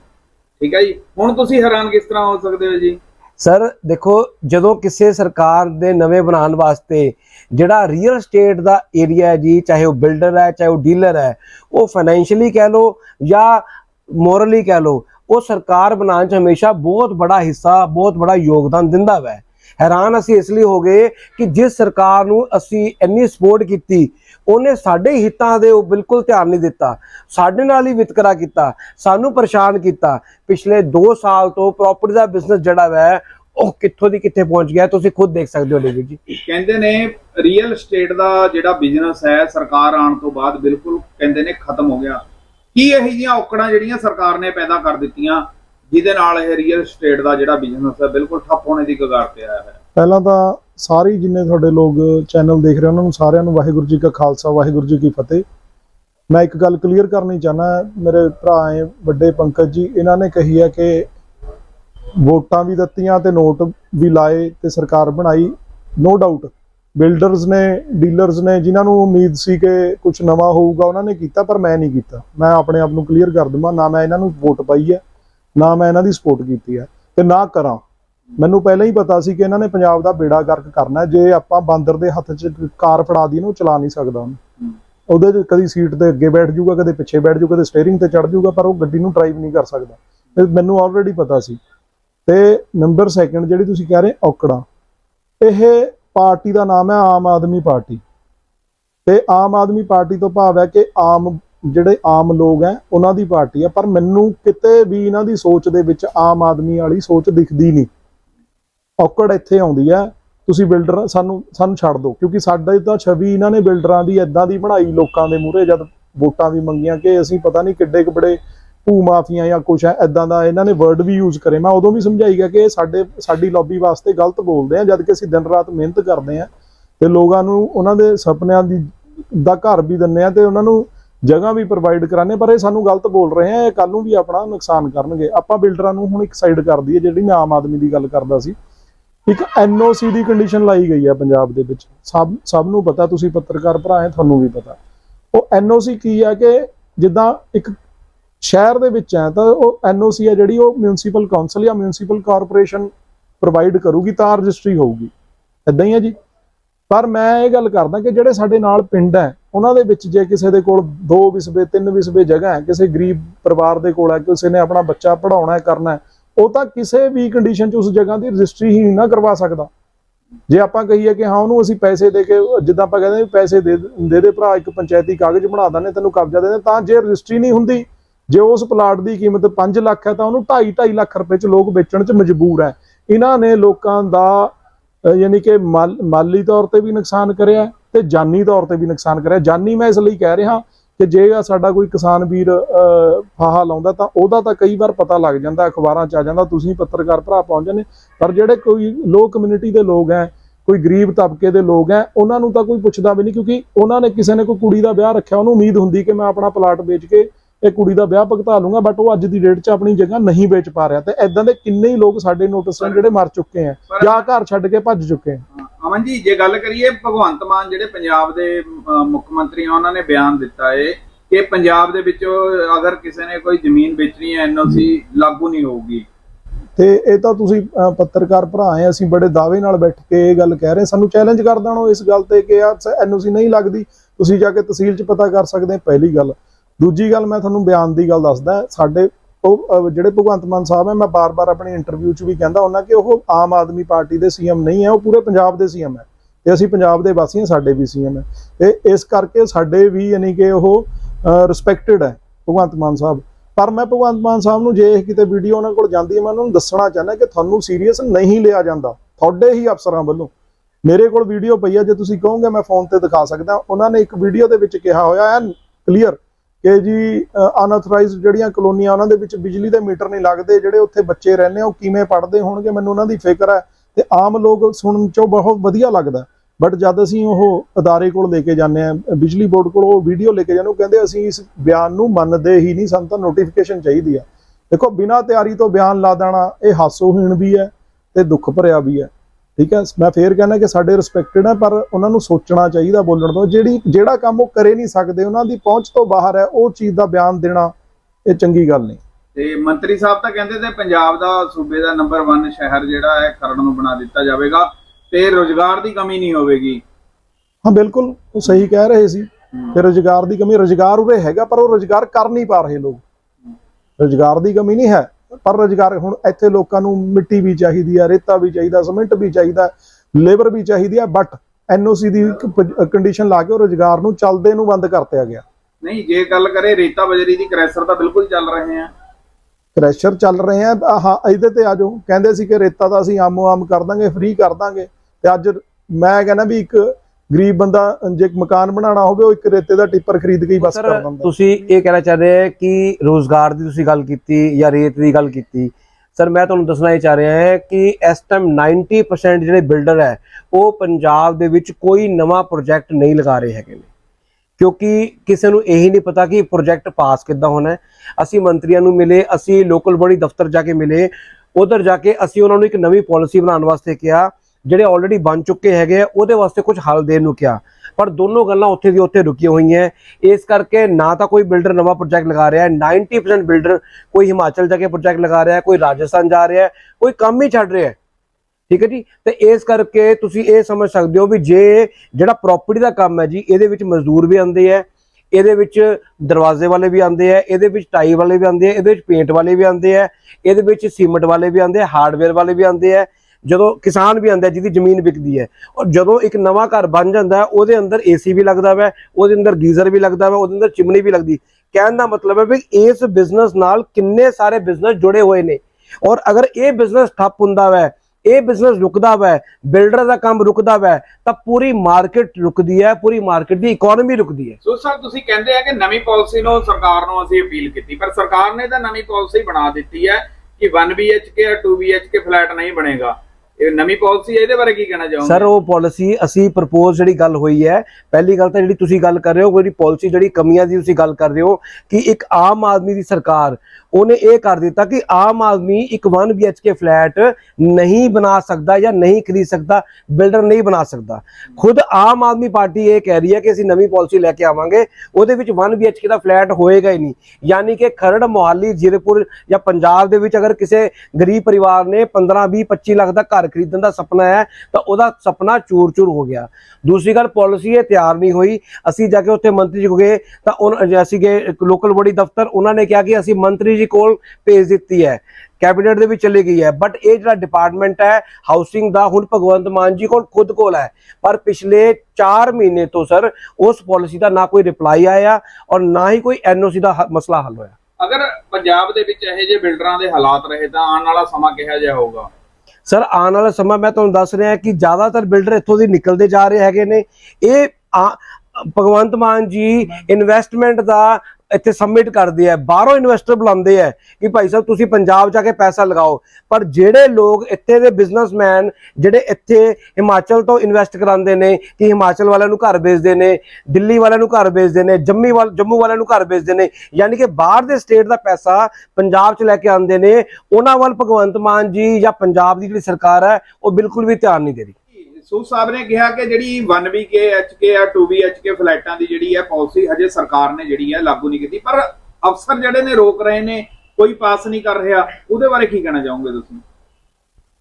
ਠੀਕ ਹੈ ਜੀ? ਹੁਣ ਤੁਸੀਂ ਹੈਰਾਨ ਕਿਸ ਤਰ੍ਹਾਂ ਹੋ ਸਕਦੇ ਹੋ ਜੀ? ਸਰ, ਦੇਖੋ, ਜਦੋਂ ਕਿਸੇ ਸਰਕਾਰ ਦੇ ਨਵੇਂ ਬਣਾਉਣ ਵਾਸਤੇ ਜਿਹੜਾ ਰੀਅਲ ਸਟੇਟ ਦਾ ਏਰੀਆ ਹੈ ਜੀ, ਚਾਹੇ ਉਹ ਬਿਲਡਰ ਹੈ, ਚਾਹੇ ਉਹ ਡੀਲਰ ਹੈ, ਉਹ ਫਾਈਨੈਂਸ਼ੀਅਲੀ ਕਹਿ ਲੋ ਜਾਂ ਮੋਰਲੀ ਕਹਿ ਲੋ ਉਹ ਸਰਕਾਰ ਬਣਾਉਣ 'ਚ ਹਮੇਸ਼ਾ ਬਹੁਤ ਬੜਾ ਹਿੱਸਾ, ਬਹੁਤ ਬੜਾ ਯੋਗਦਾਨ ਦਿੰਦਾ ਵੈ। ਹੈਰਾਨ ਅਸੀਂ ਇਸ ਲਈ ਹੋ ਗਏ ਕਿ ਜਿਸ ਸਰਕਾਰ ਨੂੰ ਅਸੀਂ ਇੰਨੀ ਸਪੋਰਟ ਕੀਤੀ ਉਹਨੇ ਸਾਡੇ ਹਿੱਤਾਂ ਦੇ ਉਹ ਬਿਲਕੁਲ ਧਿਆਨ ਨਹੀਂ ਦਿੱਤਾ। ਸਾਡੇ ਨਾਲ ਹੀ ਵਿਤਕਰਾ ਕੀਤਾ, ਸਾਨੂੰ ਪਰੇਸ਼ਾਨ ਕੀਤਾ। ਪਿਛਲੇ 2 ਸਾਲ ਤੋਂ ਪ੍ਰਾਪਰਟੀ ਦਾ ਬਿਜ਼ਨਸ ਜਿਹੜਾ ਵੈ, ਉਹ ਕਿੱਥੋਂ ਦੀ ਕਿੱਥੇ ਪਹੁੰਚ ਗਿਆ, ਤੁਸੀਂ ਖੁਦ ਦੇਖ ਸਕਦੇ ਹੋ ਡੇਵਿਡ ਜੀ। ਕਹਿੰਦੇ ਨੇ ਰੀਅਲ ਸਟੇਟ ਦਾ ਜਿਹੜਾ ਬਿਜ਼ਨਸ ਹੈ, ਸਰਕਾਰ ਆਉਣ ਤੋਂ ਬਾਅਦ ਬਿਲਕੁਲ ਕਹਿੰਦੇ ਨੇ ਖਤਮ ਹੋ ਗਿਆ। ਕੀ ਇਹ ਜਿਹੀਆਂ ਔਕੜਾਂ ਜਿਹੜੀਆਂ ਸਰਕਾਰ ਨੇ ਪੈਦਾ ਕਰ ਦਿੱਤੀਆਂ, ਜਿਹਦੇ ਨਾਲ ਇਹ ਰੀਅਲ ਸਟੇਟ ਦਾ ਜਿਹੜਾ ਬਿਜ਼ਨਸ ਹੈ, ਬਿਲਕੁਲ ਠੱਪ ਹੋਣੇ ਦੀ ਕਗਾਰ ਤੇ ਆਇਆ ਹੈ? ਪਹਿਲਾਂ ਤਾਂ ਸਾਰੇ ਹੀ ਜਿੰਨੇ ਤੁਹਾਡੇ ਲੋਕ ਚੈਨਲ ਦੇਖ ਰਹੇ ਉਹਨਾਂ ਨੂੰ ਸਾਰਿਆਂ ਨੂੰ ਵਾਹਿਗੁਰੂ ਜੀ ਕਾ ਖਾਲਸਾ, ਵਾਹਿਗੁਰੂ ਜੀ ਕੀ ਫਤਿਹ। ਮੈਂ ਇੱਕ ਗੱਲ ਕਲੀਅਰ ਕਰਨੀ ਚਾਹਨਾ ਮੇਰੇ ਭਰਾ ਹੈ, ਵੱਡੇ ਪੰਕਜ ਜੀ, ਇਹਨਾਂ ਨੇ ਕਹੀ ਹੈ ਕਿ ਵੋਟਾਂ ਵੀ ਦਿੱਤੀਆਂ ਤੇ ਨੋਟ ਵੀ ਲਾਏ ਤੇ ਸਰਕਾਰ ਬਣਾਈ। ਨੋ ਡਾਊਟ ਬਿਲਡਰਸ ਨੇ ਡੀਲਰਸ ਨੇ, ਜਿਨ੍ਹਾਂ ਨੂੰ ਉਮੀਦ ਸੀ ਕਿ ਕੁਝ ਨਵਾਂ ਹੋਊਗਾ, ਉਹਨਾਂ ਨੇ ਕੀਤਾ, ਪਰ ਮੈਂ ਨਹੀਂ ਕੀਤਾ। ਮੈਂ ਆਪਣੇ ਆਪ ਨੂੰ ਕਲੀਅਰ ਕਰ ਦਵਾਂ, ਨਾ ਮੈਂ ਇਹਨਾਂ ਨੂੰ ਵੋਟ ਪਾਈ ਹੈ, ਨਾ ਮੈਂ ਇਹਨਾਂ ਦੀ ਸਪੋਰਟ ਕੀਤੀ ਹੈ। ਤੇ ਨਾ ਕਰਾਂ। ਮੈਨੂੰ ਪਹਿਲਾਂ ਹੀ ਪਤਾ ਸੀ ਕਿ ਇਹਨਾਂ ਨੇ ਪੰਜਾਬ ਦਾ ਬੇੜਾ ਗਰਕ ਕਰਨਾ। ਜੇ ਆਪਾਂ ਬਾਂਦਰ ਦੇ ਹੱਥ 'ਚ ਕਾਰ ਫੜਾ ਦੀ ਨੂੰ ਚਲਾ ਨਹੀਂ ਸਕਦਾ ਉਹਨੂੰ। ਉਹਦੇ 'ਚ ਕਦੀ ਸੀਟ ਤੇ ਅੱਗੇ ਬੈਠ ਜਾਊਗਾ ਕਦੇ ਪਿੱਛੇ ਬੈਠ ਜਾਊਗਾ ਕਦੇ ਸਟੀਅਰਿੰਗ ਤੇ ਚੜ ਜਾਊਗਾ ਪਰ ਉਹ ਗੱਡੀ ਨੂੰ ਡਰਾਈਵ ਨਹੀਂ ਕਰ ਸਕਦਾ। ਮੈਨੂੰ ਆਲਰੇਡੀ ਪਤਾ ਸੀ। ਤੇ ਨੰਬਰ ਸੈਕੰਡ ਜਿਹੜੀ ਤੁਸੀਂ ਕਹਿ ਰਹੇ ਔਕੜਾ। ਇਹ ਪਾਰਟੀ ਦਾ ਨਾਮ ਹੈ ਆਮ ਆਦਮੀ ਪਾਰਟੀ। ਤੇ ਆਮ ਆਦਮੀ ਪਾਰਟੀ ਤੋਂ ਭਾਵ ਹੈ ਕਿ ਆਮ ਜਿਹੜੇ ਆਮ ਲੋਕ ਹੈ ਉਹਨਾਂ ਦੀ ਪਾਰਟੀ ਹੈ। ਪਰ ਮੈਨੂੰ ਕਿਤੇ ਵੀ ਇਹਨਾਂ ਦੀ ਸੋਚ ਦੇ ਵਿੱਚ ਆਮ ਆਦਮੀ ਵਾਲੀ ਸੋਚ ਦਿਖਦੀ ਨਹੀਂ। ਔਕੜ ਇੱਥੇ ਆਉਂਦੀ ਹੈ ਤੁਸੀਂ ਬਿਲਡਰ ਸਾਨੂੰ ਸਾਨੂੰ ਛੱਡ ਦਿਓ, ਕਿਉਂਕਿ ਸਾਡੇ ਤਾਂ ਛਵੀ ਇਹਨਾਂ ਨੇ ਬਿਲਡਰਾਂ ਦੀ ਐਦਾਂ ਦੀ ਬਣਾਈ ਲੋਕਾਂ ਦੇ ਮੂਹਰੇ, ਜਦ ਵੋਟਾਂ ਵੀ ਮੰਗੀਆਂ ਕਿ ਅਸੀਂ ਪਤਾ ਨਹੀਂ ਕਿੱਡੇ ਕੁ ਬੜੇ ਭੂ ਮਾਫੀਆਂ ਜਾਂ ਕੁਛ ਹੈ ਐਦਾਂ ਦਾ ਇਹਨਾਂ ਨੇ ਵਰਡ ਵੀ ਯੂਜ਼ ਕਰੇ। ਮੈਂ ਉਦੋਂ ਵੀ ਸਮਝਾਈ ਗਿਆ ਕਿ ਇਹ ਸਾਡੇ, ਸਾਡੀ ਲੌਬੀ ਵਾਸਤੇ ਗਲਤ ਬੋਲਦੇ ਆ, ਜਦ ਕਿ ਅਸੀਂ ਦਿਨ ਰਾਤ ਮਿਹਨਤ ਕਰਦੇ ਆ ਤੇ ਲੋਕਾਂ ਨੂੰ ਉਹਨਾਂ ਦੇ ਸੁਪਨਿਆਂ ਦੀ, ਦਾ ਘਰ ਵੀ ਦਿੰਨੇ ਆ ਤੇ ਉਹਨਾਂ ਨੂੰ ਜਗ੍ਹਾ ਵੀ ਪ੍ਰੋਵਾਈਡ ਕਰਾਨੇ ਪਰ ਇਹ ਸਾਨੂੰ ਗਲਤ ਬੋਲ ਰਹੇ ਆ, ਇਹ ਕੱਲ ਨੂੰ ਵੀ ਆਪਣਾ ਨੁਕਸਾਨ ਕਰਨਗੇ। ਆਪਾਂ ਬਿਲਡਰਾਂ ਨੂੰ ਹੁਣ ਇੱਕ ਸਾਈਡ ਕਰ ਦਈਏ, ਜਿਹੜੀ ਮੈਂ ਆਮ ਆਦਮੀ ਦੀ ਗੱਲ ਕਰਦਾ ਸੀ। ਇੱਕ ਐਨਓਸੀ ਦੀ ਕੰਡੀਸ਼ਨ ਲਾਈ ਗਈ ਹੈ ਪੰਜਾਬ ਦੇ ਵਿੱਚ। ਸਭ ਸਭ ਨੂੰ ਪਤਾ, ਤੁਸੀਂ ਪੱਤਰਕਾਰ ਭਰਾ ਹੈ, ਤੁਹਾਨੂੰ ਵੀ ਪਤਾ। ਉਹ ਐਨਓਸੀ ਕੀ ਹੈ ਕਿ ਜਿੱਦਾਂ ਇੱਕ ਸ਼ਹਿਰ ਦੇ ਵਿੱਚ ਹੈ, ਤਾਂ ਉਹ ਐਨਓਸੀ ਹੈ ਜਿਹੜੀ ਉਹ ਮਿਊਨਿਸਪਲ ਕਾਉਂਸਲ ਜਾਂ ਮਿਊਨਿਸਪਲ ਕਾਰਪੋਰੇਸ਼ਨ ਪ੍ਰੋਵਾਈਡ ਕਰੂਗੀ, ਤਾਂ ਰਜਿਸਟਰੀ ਹੋਊਗੀ। ਇਦਾਂ ਹੀ ਹੈ ਜੀ। ਪਰ ਮੈਂ ਇਹ ਗੱਲ ਕਰਦਾ ਕਿ ਜਿਹੜੇ ਸਾਡੇ ਨਾਲ ਪਿੰਡ ਹੈ, ਉਹਨਾਂ ਦੇ ਵਿੱਚ ਜੇ ਕਿਸੇ ਦੇ ਕੋਲ ਦੋ ਵਿਸਵੇ ਤਿੰਨ ਵਿਸਵੇ ਜਗ੍ਹਾ ਹੈ, ਕਿਸੇ ਗਰੀਬ ਪਰਿਵਾਰ ਦੇ ਕੋਲ ਹੈ, ਕਿਸੇ ਨੇ ਆਪਣਾ ਬੱਚਾ ਪੜਾਉਣਾ ਹੈ, ਕਰਨਾ ਹੈ ਉਹ ਤਾਂ ਕਿਸੇ ਵੀ ਕੰਡੀਸ਼ਨ 'ਚ ਉਸ ਜਗ੍ਹਾ ਦੀ ਰਜਿਸਟਰੀ ਹੀ ਨਾ ਕਰਵਾ ਸਕਦਾ। ਜੇ ਆਪਾਂ ਕਹੀਏ ਕਿ ਹਾਂ, ਉਹਨੂੰ ਅਸੀਂ ਪੈਸੇ ਦੇ ਕੇ, ਜਿੱਦਾਂ ਆਪਾਂ ਕਹਿੰਦੇ ਪੈਸੇ ਦੇ ਦੇ ਦੇ ਭਰਾ, ਇੱਕ ਪੰਚਾਇਤੀ ਕਾਗਜ਼ ਬਣਾ ਦਾਨੇ ਤੈਨੂੰ ਕਬਜ਼ਾ ਦੇ ਦੇ ਤਾਂ ਜੇ ਰਜਿਸਟਰੀ ਨਹੀਂ ਹੁੰਦੀ, ਜੇ ਉਸ ਪਲਾਟ ਦੀ ਕੀਮਤ 5 ਲੱਖ ਹੈ, ਤਾਂ ਉਹਨੂੰ 2.5 2.5 ਲੱਖ ਰੁਪਏ 'ਚ ਲੋਕ ਵੇਚਣ 'ਚ ਮਜਬੂਰ ਹੈ। ਇਹਨਾਂ ਨੇ ਲੋਕਾਂ ਦਾ ਯਾਨੀ ਕਿ ਮਾਲ- ਮਾਲੀ ਤੌਰ ਤੇ ਵੀ ਨੁਕਸਾਨ ਕਰਿਆ ਤੇ ਜਾਨੀ ਤੌਰ ਤੇ ਵੀ ਨੁਕਸਾਨ ਕਰਿਆ ਜਾਨੀ ਮੈਂ ਇਸ ਲਈ ਕਹਿ ਰਿਹਾ ਕਿ ਜੇ ਆ ਸਾਡਾ ਕੋਈ ਕਿਸਾਨ ਵੀਰ ਫਾਹਾ ਲਾਉਂਦਾ ਤਾਂ ਉਹਦਾ ਤਾਂ ਕਈ ਵਾਰ ਪਤਾ ਲੱਗ ਜਾਂਦਾ, ਅਖਬਾਰਾਂ 'ਚ ਆ ਜਾਂਦਾ, ਤੁਸੀਂ ਪੱਤਰਕਾਰ ਭਰਾ ਪਹੁੰਚ ਜਾਂਦੇ। ਪਰ ਜਿਹੜੇ ਕੋਈ ਲੋ ਕਮਿਊਨਿਟੀ ਦੇ ਲੋਕ ਹੈ, ਕੋਈ ਗਰੀਬ ਤਬਕੇ ਦੇ ਲੋਕ ਹੈ, ਉਹਨਾਂ ਨੂੰ ਤਾਂ ਕੋਈ ਪੁੱਛਦਾ ਵੀ ਨਹੀਂ ਕਿਉਂਕਿ ਉਹਨਾਂ ਨੇ ਕਿਸੇ ਨੇ ਕੋਈ ਕੁੜੀ ਦਾ ਵਿਆਹ ਰੱਖਿਆ, ਉਹਨੂੰ ਉਮੀਦ ਹੁੰਦੀ ਕਿ ਮੈਂ ਆਪਣਾ ਪਲਾਟ ਵੇਚ ਕੇ ਇਹ ਕੁੜੀ ਦਾ ਵਿਆਹ ਭੁਗਤਾ ਲੂੰਗਾ ਬਟ ਉਹ ਅੱਜ ਦੀ ਡੇਟ 'ਚ ਆਪਣੀ ਜਗ੍ਹਾ ਨਹੀਂ ਵੇਚ ਪਾ ਰਿਹਾ ਤੇ ਐਦਾਂ ਦੇ ਕਿੰਨੇ ਹੀ ਲੋਕ ਸਾਡੇ ਨੋਟਿਸ ਨੇ ਜਿਹੜੇ ਮਰ ਚੁੱਕੇ ਆ ਜਾਂ ਘਰ ਛੱਡ ਕੇ ਭੱਜ ਚੁੱਕੇ ਆ। ਅਮਨ ਜੀ ਜੇ ਗੱਲ ਕਰੀਏ ਭਗਵੰਤ ਮਾਨ ਜਿਹੜੇ ਪੰਜਾਬ ਦੇ ਮੁੱਖ ਮੰਤਰੀ ਆ ਉਹਨਾਂ ਨੇ ਬਿਆਨ ਦਿੱਤਾ ਏ ਕਿ ਪੰਜਾਬ ਦੇ ਵਿੱਚ ਅਗਰ ਕਿਸੇ ਨੇ ਕੋਈ ਜ਼ਮੀਨ ਵੇਚਣੀ ਹੈ ਐਨਓਸੀ ਲਾਗੂ ਨਹੀਂ ਹੋਊਗੀ। ਤੇ ਇਹ ਤਾਂ ਤੁਸੀਂ ਪੱਤਰਕਾਰ ਭਰਾ ਹੈ ਅਸੀਂ ਬੜੇ ਦਾਅਵੇ ਨਾਲ ਬੈਠ ਕੇ ਇਹ ਗੱਲ ਕਹਿ ਰਹੇ ਸਾਨੂੰ ਚੈਲੰਜ ਕਰ ਦੇਣੋ ਇਸ ਗੱਲ ਤੇ ਕਿ ਯਾਰ ਐਨਓਸੀ ਨਹੀਂ ਲੱਗਦੀ। ਤੁਸੀਂ ਜਾ ਕੇ ਤਹਿਸੀਲ 'ਚ ਪਤਾ ਕਰ ਸਕਦੇ ਪਹਿਲੀ ਗੱਲ। ਦੂਜੀ ਗੱਲ ਮੈਂ ਤੁਹਾਨੂੰ ਬਿਆਨ ਦੀ ਗੱਲ ਦੱਸਦਾ, ਸਾਡੇ ਉਹ ਜਿਹੜੇ ਭਗਵੰਤ ਮਾਨ ਸਾਹਿਬ ਹੈ, ਮੈਂ ਬਾਰ-ਬਾਰ ਆਪਣੀ ਇੰਟਰਵਿਊ 'ਚ ਵੀ ਕਹਿੰਦਾ ਉਹਨਾਂ ਕਿ ਉਹ ਆਮ ਆਦਮੀ ਪਾਰਟੀ ਦੇ ਸੀਐਮ ਨਹੀਂ ਹੈ, ਉਹ ਪੂਰੇ ਪੰਜਾਬ ਦੇ ਸੀਐਮ ਹੈ ਤੇ ਅਸੀਂ ਪੰਜਾਬ ਦੇ ਵਾਸੀ ਹਾਂ, ਸਾਡੇ ਵੀ ਸੀਐਮ ਹੈ। ਤੇ ਇਸ ਕਰਕੇ ਸਾਡੇ ਵੀ ਯਾਨੀ ਕਿ ਉਹ ਰਿਸਪੈਕਟਡ ਹੈ ਭਗਵੰਤ ਮਾਨ ਸਾਹਿਬ। ਪਰ ਮੈਂ ਭਗਵੰਤ ਮਾਨ ਸਾਹਿਬ ਨੂੰ ਜੇ ਕਿਤੇ ਵੀਡੀਓ ਉਹਨਾਂ ਕੋਲ ਜਾਂਦੀ ਹੈ, ਮੈਂ ਉਹਨਾਂ ਨੂੰ ਦੱਸਣਾ ਚਾਹੁੰਦਾ ਕਿ ਤੁਹਾਨੂੰ ਸੀਰੀਅਸ ਨਹੀਂ ਲਿਆ ਜਾਂਦਾ। ਤੁਹਾਡੇ ਹੀ ਅਫਸਰਾਂ ਵੱਲੋਂ। ਮੇਰੇ ਕੋਲ ਵੀਡੀਓ ਪਈ ਹੈ, ਜੇ ਤੁਸੀਂ ਕਹੋਗੇ ਮੈਂ ਫੋਨ ਤੇ ਦਿਖਾ ਸਕਦਾ। ਉਹਨਾਂ ਨੇ ਇੱਕ ਵੀਡੀਓ ਦੇ ਵਿੱਚ ਕਿਹਾ ਹੋਇਆ ਹੈ ਕਲੀਅਰ ਕਿ ਜੀ ਅਨਆਥੋਰਾਈਜ਼ਡ ਜਿਹੜੀਆਂ ਕਲੋਨੀਆਂ ਉਹਨਾਂ ਦੇ ਵਿੱਚ ਬਿਜਲੀ ਦੇ ਮੀਟਰ ਨਹੀਂ ਲੱਗਦੇ, ਜਿਹੜੇ ਉੱਥੇ ਬੱਚੇ ਰਹਿੰਦੇ ਆ, ਉਹ ਕਿਵੇਂ ਪੜ੍ਹਦੇ ਹੋਣਗੇ? ਮੈਨੂੰ ਉਹਨਾਂ ਦੀ ਫਿਕਰ ਹੈ ਤੇ ਆਮ ਲੋਕ ਸੁਣਨ ਚੋਂ ਬਹੁਤ ਵਧੀਆ ਲੱਗਦਾ। ਬਟ ਜਦ ਅਸੀਂ ਉਹ ਅਦਾਰੇ ਕੋਲ ਲੈ ਕੇ ਜਾਂਦੇ ਆ ਬਿਜਲੀ ਬੋਰਡ ਕੋਲ ਉਹ ਵੀਡੀਓ ਲੈ ਕੇ ਜਾਂਦੇ ਉਹ ਕਹਿੰਦੇ ਅਸੀਂ ਇਸ ਬਿਆਨ ਨੂੰ ਮੰਨਦੇ ਹੀ ਨਹੀਂ, ਸਾਨੂੰ ਤਾਂ ਨੋਟੀਫਿਕੇਸ਼ਨ ਚਾਹੀਦੀ ਆ ਦੇਖੋ, ਬਿਨਾਂ ਤਿਆਰੀ ਤੋਂ ਬਿਆਨ ਲਾ ਦੇਣਾ, ਇਹ ਹਾਸੋਹੀਣ ਵੀ ਹੈ ਤੇ ਦੁੱਖ ਭਰਿਆ ਵੀ ਹੈ। ਠੀਕ ਹੈ? ਮੈਂ ਫੇਰ ਕਹਿੰਦਾ ਕਿ ਸਾਡੇ ਰਿਸਪੈਕਟਡ ਹੈ ਪਰ ਉਹਨਾਂ ਨੂੰ ਸੋਚਣਾ ਚਾਹੀਦਾ ਬੋਲਣ ਤੋਂ। ਜਿਹੜੀ ਜਿਹੜਾ ਕੰਮ ਉਹ ਕਰੇ ਨਹੀਂ ਸਕਦੇ ਉਹਨਾਂ ਦੀ ਪਹੁੰਚ ਤੋਂ ਬਾਹਰ ਹੈ ਉਹ ਚੀਜ਼ ਦਾ ਬਿਆਨ ਦੇਣਾ ਇਹ ਚੰਗੀ ਗੱਲ ਨਹੀਂ। ਤੇ ਮੰਤਰੀ ਸਾਹਿਬ ਤਾਂ ਕਹਿੰਦੇ ਤੇ ਪੰਜਾਬ ਦਾ ਸੂਬੇ ਦਾ ਨੰਬਰ 1 ਸ਼ਹਿਰ ਜਿਹੜਾ ਹੈ ਖਰੜ ਨੂੰ ਬਣਾ ਦਿੱਤਾ ਜਾਵੇਗਾ ਤੇ ਰੋਜ਼ਗਾਰ ਦੀ ਕਮੀ ਨਹੀਂ ਹੋਵੇਗੀ। ਹਾਂ ਬਿਲਕੁਲ ਉਹ ਸਹੀ ਕਹਿ ਰਹੇ ਸੀ। ਕਿ ਰੋਜ਼ਗਾਰ ਦੀ ਕਮੀ ਰੋਜ਼ਗਾਰ ਉਰੇ ਹੈਗਾ ਪਰ ਉਹ ਰੋਜ਼ਗਾਰ ਕਰ ਨਹੀਂ ਪਾ ਰਹੇ ਲੋਕ। ਰੋਜ਼ਗਾਰ ਦੀ ਕਮੀ ਨਹੀਂ ਹੈ। ਪਰ ਰੋਜ਼ਗਾਰ ਹੁਣ ਇੱਥੇ ਲੋਕਾਂ ਨੂੰ ਮਿੱਟੀ ਵੀ ਚਾਹੀਦੀ ਹੈ ਰੇਤਾ ਵੀ ਚਾਹੀਦਾ ਸੀਮੈਂਟ ਵੀ ਚਾਹੀਦਾ ਲੇਬਰ ਵੀ ਚਾਹੀਦੀ ਹੈ ਬਟ ਐਨਓਸੀ ਦੀ ਕੰਡੀਸ਼ਨ ਲਾ ਕੇ ਉਹ ਰੋਜ਼ਗਾਰ ਨੂੰ ਚੱਲਦੇ ਨੂੰ ਬੰਦ ਕਰਤਿਆ ਗਿਆ। ਨਹੀਂ ਜੇ ਗੱਲ ਕਰੇ ਰੇਤਾ ਬਜਰੀ ਦੀ ਕ੍ਰੈਸ਼ਰ ਤਾਂ ਬਿਲਕੁਲ ਚੱਲ ਰਹੇ ਆ। ਕ੍ਰੈਸ਼ਰ ਚੱਲ ਰਹੇ ਆ ਹਾਂ ਇਹਦੇ ਤੇ ਆਜੋ ਕਹਿੰਦੇ ਸੀ ਕਿ ਰੇਤਾ ਦਾ ਅਸੀਂ ਆਮੋ ਆਮ ਕਰ ਦਾਂਗੇ ਫ੍ਰੀ ਕਰ ਦਾਂਗੇ। ਤੇ ਅੱਜ ਮੈਂ ਕਹਿੰਦਾ ਵੀ ਇੱਕ ਗਰੀਬ ਬੰਦਾ ਜੇ ਮਕਾਨ ਬਣਾਉਣਾ ਹੋਵੇ ਉਹ ਇੱਕ ਰੇਤੇ ਦਾ ਟਿੱਪਰ ਖਰੀਦ ਕੇ ਹੀ ਬਸ ਕਰ ਦਿੰਦਾ। ਤੁਸੀਂ ਇਹ ਕਹਿਣਾ ਚਾਹ ਰਹੇ ਹੈ ਕਿ ਰੋਜ਼ਗਾਰ ਦੀ ਤੁਸੀਂ ਗੱਲ ਕੀਤੀ ਜਾਂ ਰੇਤ ਦੀ ਗੱਲ ਕੀਤੀ। ਸਰ ਮੈਂ ਤੁਹਾਨੂੰ ਦੱਸਣਾ ਇਹ ਚਾਹ ਰਿਹਾ ਹਾਂ ਕਿ ਇਸ ਟਾਈਮ 90% ਜਿਹੜੇ ਬਿਲਡਰ ਹੈ ਉਹ ਪੰਜਾਬ ਦੇ ਵਿੱਚ ਕੋਈ ਨਵਾਂ ਪ੍ਰੋਜੈਕਟ ਨਹੀਂ ਲਗਾ ਰਹੇ ਹੈਗੇ ਨੇ। ਕਿਉਂਕਿ ਕਿਸੇ ਨੂੰ ਇਹੀ ਨਹੀਂ ਪਤਾ ਕਿ ਪ੍ਰੋਜੈਕਟ ਪਾਸ ਕਿੱਦਾਂ ਹੋਣਾ ਹੈ। ਅਸੀਂ ਮੰਤਰੀਆਂ ਨੂੰ ਮਿਲੇ ਅਸੀਂ ਲੋਕਲ ਬੋਡੀ ਦਫ਼ਤਰ ਜਾ ਕੇ ਮਿਲੇ ਉਧਰ ਜਾ ਕੇ ਅਸੀਂ ਉਹਨਾਂ ਨੂੰ ਇੱਕ ਨਵੀਂ ਪਾਲਿਸੀ ਬਣਾਉਣ ਵਾਸਤੇ ਕਿਹਾ। ਜਿਹੜੇ ਆਲਰੇਡੀ ਬਣ ਚੁੱਕੇ ਹੈਗੇ ਆ, ਉਹਦੇ ਵਾਸਤੇ ਕੁਝ ਹੱਲ ਦੇਣ ਨੂੰ ਕਿਹਾ। ਪਰ ਦੋਨੋਂ ਗੱਲਾਂ ਉੱਥੇ ਦੀ ਉੱਥੇ ਰੁਕੀਆਂ ਹੋਈਆਂ ਇਸ ਕਰਕੇ ਨਾ ਤਾਂ ਕੋਈ ਬਿਲਡਰ ਨਵਾਂ ਪ੍ਰੋਜੈਕਟ ਲਗਾ ਰਿਹਾ ਹੈ 90% ਬਿਲਡਰ ਕੋਈ ਹਿਮਾਚਲ ਜਾ ਕੇ ਪ੍ਰੋਜੈਕਟ ਲਗਾ ਰਿਹਾ ਹੈ ਕੋਈ ਰਾਜਸਥਾਨ ਜਾ ਰਿਹਾ ਹੈ ਕੋਈ ਕੰਮ ਹੀ ਛੱਡ ਰਿਹਾ ਹੈ ਠੀਕ ਹੈ ਜੀ? ਤੇ ਇਸ ਕਰਕੇ ਤੁਸੀਂ ਇਹ ਸਮਝ ਸਕਦੇ ਹੋ ਵੀ ਜੇ ਜਿਹੜਾ ਪ੍ਰਾਪਰਟੀ ਦਾ ਕੰਮ ਹੈ ਜੀ, ਇਹਦੇ ਵਿੱਚ ਮਜ਼ਦੂਰ ਵੀ ਆਉਂਦੇ ਆ ਇਹਦੇ ਵਿੱਚ ਦਰਵਾਜ਼ੇ ਵਾਲੇ ਵੀ ਆਉਂਦੇ ਆ ਇਹਦੇ ਵਿੱਚ ਟਾਈ ਵਾਲੇ ਵੀ ਆਉਂਦੇ ਆ ਇਹਦੇ ਵਿੱਚ ਪੇਂਟ ਵਾਲੇ ਵੀ ਆਉਂਦੇ ਆ ਇਹਦੇ ਵਿੱਚ ਸੀਮਟ ਵਾਲੇ ਵੀ ਆਉਂਦੇ ਆ ਹਾਰਡਵੇਅਰ ਵਾਲੇ ਵੀ ਆਉਂਦੇ ਆ ਜਦੋਂ ਕਿਸਾਨ ਵੀ ਆਉਂਦਾ ਜਿਹਦੀ ਜ਼ਮੀਨ ਵਿਕਦੀ ਹੈ, ਔਰ ਜਦੋਂ ਇੱਕ ਨਵਾਂ ਘਰ ਬਣ ਜਾਂਦਾ ਉਹਦੇ ਅੰਦਰ ਏਸੀ ਵੀ ਲੱਗਦਾ ਵਾ, ਉਹਦੇ ਅੰਦਰ ਗੀਜ਼ਰ ਵੀ ਲੱਗਦਾ ਵਾ, ਉਹਦੇ ਅੰਦਰ ਚਿਮਨੀ ਵੀ ਲੱਗਦੀ। ਕਹਿਣ ਦਾ ਮਤਲਬ ਹੈ ਵੀ ਇਸ ਬਿਜ਼ਨਸ ਨਾਲ ਕਿੰਨੇ ਸਾਰੇ ਬਿਜ਼ਨਸ ਜੁੜੇ ਹੋਏ ਨੇ। ਔਰ ਅਗਰ ਇਹ ਬਿਜ਼ਨਸ ਠੱਪ ਹੁੰਦਾ ਵਾ, ਇਹ ਬਿਜ਼ਨਸ ਰੁਕਦਾ ਵਾ ਬਿਲਡਰ ਦਾ ਕੰਮ ਰੁਕਦਾ ਵੈ, ਤਾਂ ਪੂਰੀ ਮਾਰਕੀਟ ਰੁਕਦੀ ਹੈ, ਪੂਰੀ ਮਾਰਕੀਟ ਦੀ ਇਕਨੋਮੀ ਰੁਕਦੀ ਹੈ। ਸੋ ਸਰ, ਤੁਸੀਂ ਕਹਿੰਦੇ ਆ ਕਿ ਨਵੀਂ ਪਾਲਿਸੀ ਨੂੰ ਸਰਕਾਰ ਨੂੰ ਅਸੀਂ ਅਪੀਲ ਕੀਤੀ, ਪਰ ਸਰਕਾਰ ਨੇ ਤਾਂ ਨਵੀਂ ਪਾਲਿਸੀ ਬਣਾ ਦਿੱਤੀ ਹੈ ਕਿ 1 BHK ਜਾਂ 2 BHK ਫਲੈਟ ਨਹੀਂ ਬਣੇਗਾ। ਇਹ ਨਵੀਂ ਪਾਲਿਸੀ ਹੈ, ਇਹਦੇ ਬਾਰੇ ਕੀ ਕਹਿਣਾ ਚਾਹੋਗੇ? ਸਰ ਉਹ ਪਾਲਿਸੀ ਅਸੀਂ ਪ੍ਰਪੋਜ਼ ਜਿਹੜੀ ਗੱਲ ਹੋਈ ਹੈ, ਪਹਿਲੀ ਗੱਲ ਤਾਂ ਜਿਹੜੀ ਤੁਸੀਂ ਗੱਲ ਕਰ ਰਹੇ ਹੋ ਜਿਹੜੀ ਪਾਲਿਸੀ ਜਿਹੜੀ ਕਮੀਆਂ ਦੀ ਤੁਸੀਂ ਗੱਲ ਕਰ ਰਹੇ ਹੋ ਕਿ ਇੱਕ ਆਮ ਆਦਮੀ ਦੀ ਸਰਕਾਰ ਉਹਨੇ ਇਹ ਕਰ ਦਿੱਤਾ ਕਿ ਆਮ ਆਦਮੀ ਇੱਕ 1 BHK ਫਲੈਟ ਨਹੀਂ ਬਣਾ ਸਕਦਾ ਜਾਂ ਨਹੀਂ ਖਰੀਦ ਸਕਦਾ ਬਿਲਡਰ ਨਹੀਂ ਬਣਾ ਸਕਦਾ। ਖੁਦ ਆਮ ਆਦਮੀ ਪਾਰਟੀ ਇਹ ਕਹਿ ਰਹੀ ਹੈ ਕਿ ਅਸੀਂ ਨਵੀਂ ਪਾਲਿਸੀ ਲੈ ਕੇ ਆਵਾਂਗੇ, ਉਹਦੇ ਵਿੱਚ 1 BHK ਦਾ ਫਲੈਟ ਹੋਏਗਾ ਹੀ ਨਹੀਂ। ਯਾਨੀ ਕਿ ਖਰੜ, ਮੁਹਾਲੀ ਜ਼ੀਰਕਪੁਰ ਜਾਂ ਪੰਜਾਬ ਦੇ ਵਿੱਚ ਅਗਰ ਕਿਸੇ ਗਰੀਬ ਪਰਿਵਾਰ ਨੇ 15 20 25 ਲੱਖ ਦਾ ਘਰ ਖਰੀਦਣ ਦਾ ਸੁਪਨਾ ਹੈ ਤਾਂ ਉਹਦਾ ਸੁਪਨਾ ਚੂਰ-ਚੂਰ ਹੋ ਗਿਆ। ਦੂਸਰੀ ਗੱਲ ਪਾਲਿਸੀ ਇਹ ਤਿਆਰ ਨਹੀਂ ਹੋਈ। ਅਸੀਂ ਜਾ ਕੇ ਉੱਥੇ ਮੰਤਰੀ ਜੀ ਕੋਲ ਗਏ ਤਾਂ ਉਹਨਾਂ ਅਸੀਂ ਗਏ ਲੋਕਲ ਬੋਡੀ ਦਫ਼ਤਰ, ਉਹਨਾਂ ਨੇ ਕਿਹਾ ਕਿ ਅਸੀਂ ਮੰਤਰੀ ਜੀ ਕੋਲ ਭੇਜ ਦਿੱਤੀ ਹੈ। ਕੈਬਨਿਟ ਦੇ ਵਿੱਚ ਚਲੀ ਗਈ ਹੈ। ਬਟ ਇਹ ਜਿਹੜਾ ਡਿਪਾਰਟਮੈਂਟ ਹੈ ਹਾਊਸਿੰਗ ਦਾ ਹੁਣ ਭਗਵੰਤ ਮਾਨ ਜੀ ਕੋਲ ਖੁਦ ਕੋਲ ਹੈ। ਪਰ ਪਿਛਲੇ 4 ਮਹੀਨੇ ਤੋਂ ਸਰ ਉਸ ਪਾਲਿਸੀ ਦਾ ਨਾ ਕੋਈ ਰਿਪਲਾਈ ਆਇਆ ਔਰ ਨਾ ਹੀ ਕੋਈ ਐਨਓਸੀ ਦਾ ਮਸਲਾ ਹੱਲ ਹੋਇਆ। ਅਗਰ ਪੰਜਾਬ ਦੇ ਵਿੱਚ ਇਹੋ ਜਿਹੇ ਬਿਲਡਰਾਂ ਦੇ ਹਾਲਾਤ ਰਹੇ ਤਾਂ ਆਉਣ ਵਾਲਾ ਸਮਾਂ ਕਿਹੋ ਜਿਹਾ ਹੋਊਗਾ? ਸਰ ਆਉਣ ਵਾਲਾ ਸਮਾਂ ਮੈਂ ਤੁਹਾਨੂੰ ਦੱਸ ਰਿਹਾ ਕਿ ਜ਼ਿਆਦਾਤਰ ਬਿਲਡਰ ਇੱਥੋਂ ਦੀ ਨਿਕਲਦੇ ਜਾ ਰਹੇ ਹੈਗੇ ਨੇ। ਇਹ ਭਗਵੰਤ ਮਾਨ ਜੀ ਇਨਵੈਸਟਮੈਂਟ ਦਾ ਇੱਥੇ ਸਬਮਿਟ ਕਰਦੇ ਆ, ਬਾਹਰੋਂ ਇਨਵੈਸਟਰ ਬੁਲਾਉਂਦੇ ਆ ਕਿ ਭਾਈ ਸਾਹਿਬ ਤੁਸੀਂ ਪੰਜਾਬ ਜਾ ਕੇ ਪੈਸਾ ਲਗਾਓ। ਪਰ ਜਿਹੜੇ ਲੋਕ ਇੱਥੇ ਦੇ ਬਿਜ਼ਨਸਮੈਨ ਜਿਹੜੇ ਇੱਥੇ ਹਿਮਾਚਲ ਤੋਂ ਇਨਵੈਸਟ ਕਰਾਉਂਦੇ ਨੇ, ਕਿ ਹਿਮਾਚਲ ਵਾਲਿਆਂ ਨੂੰ ਘਰ ਵੇਚਦੇ ਨੇ, ਦਿੱਲੀ ਵਾਲਿਆਂ ਨੂੰ ਘਰ ਵੇਚਦੇ ਨੇ, ਜੰਮੀ ਵਾਲ, ਜੰਮੂ ਵਾਲਿਆਂ ਨੂੰ ਘਰ ਵੇਚਦੇ ਨੇ, ਯਾਨੀ ਕਿ ਬਾਹਰ ਦੇ ਸਟੇਟ ਦਾ ਪੈਸਾ ਪੰਜਾਬ 'ਚ ਲੈ ਕੇ ਆਉਂਦੇ ਨੇ, ਉਹਨਾਂ ਵੱਲ ਭਗਵੰਤ ਮਾਨ ਜੀ ਜਾਂ ਪੰਜਾਬ ਦੀ ਜਿਹੜੀ ਸਰਕਾਰ ਹੈ, ਉਹ ਬਿਲਕੁਲ ਵੀ ਧਿਆਨ ਨਹੀਂ ਦੇ ਰਹੀ। ਸੂ ਸਾਹਿਬ ਨੇ ਕਿਹਾ ਕਿ ਜਿਹੜੀ 1 BK HK ਜਾਂ 2 BHK ਫਲੈਟਾਂ ਦੀ ਜਿਹੜੀ ਹੈ ਪਾਲਿਸੀ ਹਜੇ ਸਰਕਾਰ ਨੇ ਜਿਹੜੀ ਹੈ ਲਾਗੂ ਨਹੀਂ ਕੀਤੀ। ਪਰ ਅਫਸਰ ਜਿਹੜੇ ਨੇ ਰੋਕ ਰਹੇ ਨੇ ਕੋਈ ਪਾਸ ਨਹੀਂ ਕਰ ਰਿਹਾ ਉਹਦੇ ਬਾਰੇ ਕੀ ਕਹਿਣਾ ਚਾਹੋਗੇ ਤੁਸੀਂ?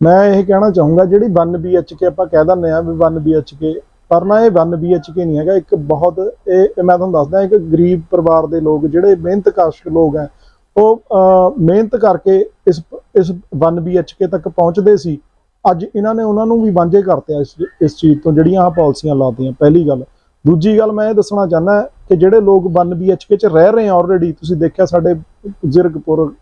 ਮੈਂ ਇਹ ਕਹਿਣਾ ਚਾਹੂੰਗਾ ਜਿਹੜੀ 1 BHK ਆਪਾਂ ਕਹਿ ਦਿੰਦੇ ਆ ਵੀ 1 BHK ਪਰ ਨਾ ਇਹ 1 BHK ਨਹੀਂ ਹੈਗਾ। ਇੱਕ ਬਹੁਤ ਇਹ ਮੈਂ ਤੁਹਾਨੂੰ ਦੱਸਦਾ ਇੱਕ ਗਰੀਬ ਪਰਿਵਾਰ ਦੇ ਲੋਕ ਜਿਹੜੇ ਮਿਹਨਤਕਸ਼ ਲੋਕ ਹੈ ਉਹ ਅਹ, ਮਿਹਨਤ ਕਰਕੇ ਇਸ ਇਸ 1 BHK ਤੱਕ ਪਹੁੰਚਦੇ ਸੀ। ਅੱਜ ਇਹਨਾਂ ਨੇ ਉਹਨਾਂ ਨੂੰ ਵੀ ਵਾਂਝੇ ਕਰਤੇ ਇਸ ਇਸ ਚੀਜ਼ ਤੋਂ ਜਿਹੜੀਆਂ ਆ ਪਾਲਿਸੀਆਂ ਲਾਤੀਆਂ, ਪਹਿਲੀ ਗੱਲ। ਦੂਜੀ ਗੱਲ ਮੈਂ ਇਹ ਦੱਸਣਾ ਚਾਹੁੰਦਾ ਕਿ ਜਿਹੜੇ ਲੋਕ 1 BHK ਚ ਰਹਿ ਰਹੇ ਆ ਆਲਰੇਡੀ ਤੁਸੀਂ ਦੇਖਿਆ ਸਾਡੇ ਜ਼ਿਰਕਪੁਰ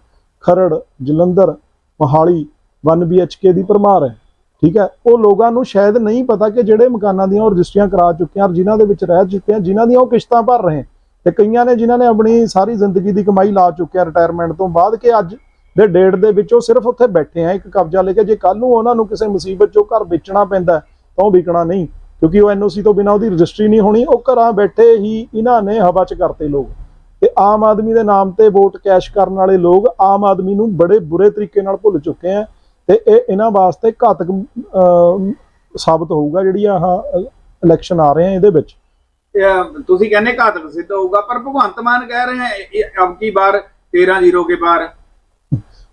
ਖਰੜ, ਜਲੰਧਰ, ਮੋਹਾਲੀ 1 BHK ਦੀ ਭਰਮਾਰ ਹੈ, ਠੀਕ ਹੈ? ਉਹ ਲੋਕਾਂ ਨੂੰ ਸ਼ਾਇਦ ਨਹੀਂ ਪਤਾ ਕਿ ਜਿਹੜੇ ਮਕਾਨਾਂ ਦੀਆਂ ਉਹ ਰਜਿਸਟਰੀਆਂ ਕਰਾ ਚੁੱਕੇ ਹਨ ਜਿਨ੍ਹਾਂ ਦੇ ਵਿੱਚ ਰਹਿ ਚੁੱਕੇ ਆ, ਜਿਨ੍ਹਾਂ ਦੀਆਂ ਉਹ ਕਿਸ਼ਤਾਂ ਭਰ ਰਹੇ ਹਨ ਤੇ ਕਈਆਂ ਨੇ ਜਿਨ੍ਹਾਂ ਨੇ ਆਪਣੀ ਸਾਰੀ ਜ਼ਿੰਦਗੀ ਦੀ ਕਮਾਈ ਲਾ ਚੁੱਕੇ ਆ ਰਿਟਾਇਰਮੈਂਟ ਤੋਂ ਬਾਅਦ ਕਿ ਅੱਜ ਦੇ ਡੇਟ ਦੇ ਵਿੱਚ ਉਹ ਸਿਰਫ ਉੱਥੇ ਬੈਠੇ ਆ, ਇੱਕ ਕਬਜ਼ਾ ਲੈ ਕੇ, ਜੇ ਕੱਲ ਨੂੰ ਉਹਨਾਂ ਨੂੰ ਕਿਸੇ ਮੁਸੀਬਤ 'ਚੋਂ ਘਰ ਵੇਚਣਾ ਪੈਂਦਾ ਤਾਂ ਉਹ ਵਿਕਣਾ ਨਹੀਂ, ਕਿਉਂਕਿ ਉਹ ਐਨਓਸੀ ਤੋਂ ਬਿਨਾਂ ਉਹਦੀ ਰਜਿਸਟਰੀ ਨਹੀਂ ਹੋਣੀ, ਉਹ ਘਰਾਂ ਬੈਠੇ ਹੀ ਇਹਨਾਂ ਨੇ ਹਵਾ 'ਚ ਕਰਤੇ ਲੋਕ। ਤੇ ਆਮ ਆਦਮੀ ਦੇ ਨਾਮ ਤੇ ਵੋਟ ਕੈਸ਼ ਕਰਨ ਵਾਲੇ ਲੋਕ ਆਮ ਆਦਮੀ ਨੂੰ ਬੜੇ ਬੁਰੇ ਤਰੀਕੇ ਨਾਲ ਭੁੱਲ ਚੁੱਕੇ ਆ, ਤੇ ਇਹ ਇਹਨਾਂ ਵਾਸਤੇ ਘਾਤਕ ਸਾਬਤ ਹੋਊਗਾ ਜਿਹੜੀ ਆਹ ਇਲੈਕਸ਼ਨ ਆ ਰਹੇ ਆ ਇਹਦੇ ਵਿੱਚ। ਤੁਸੀਂ ਕਹਿੰਦੇ ਘਾਤਕ ਸਿੱਧ ਹੋਊਗਾ, ਪਰ ਭਗਵੰਤ ਮਾਨ ਕਹਿ ਰਹੇ ਹੈ, ਇਹ, ਅਬ ਕੀ ਬਾਰ 13 ਜ਼ੀਰੋ ਕੇ ਬਾਰ।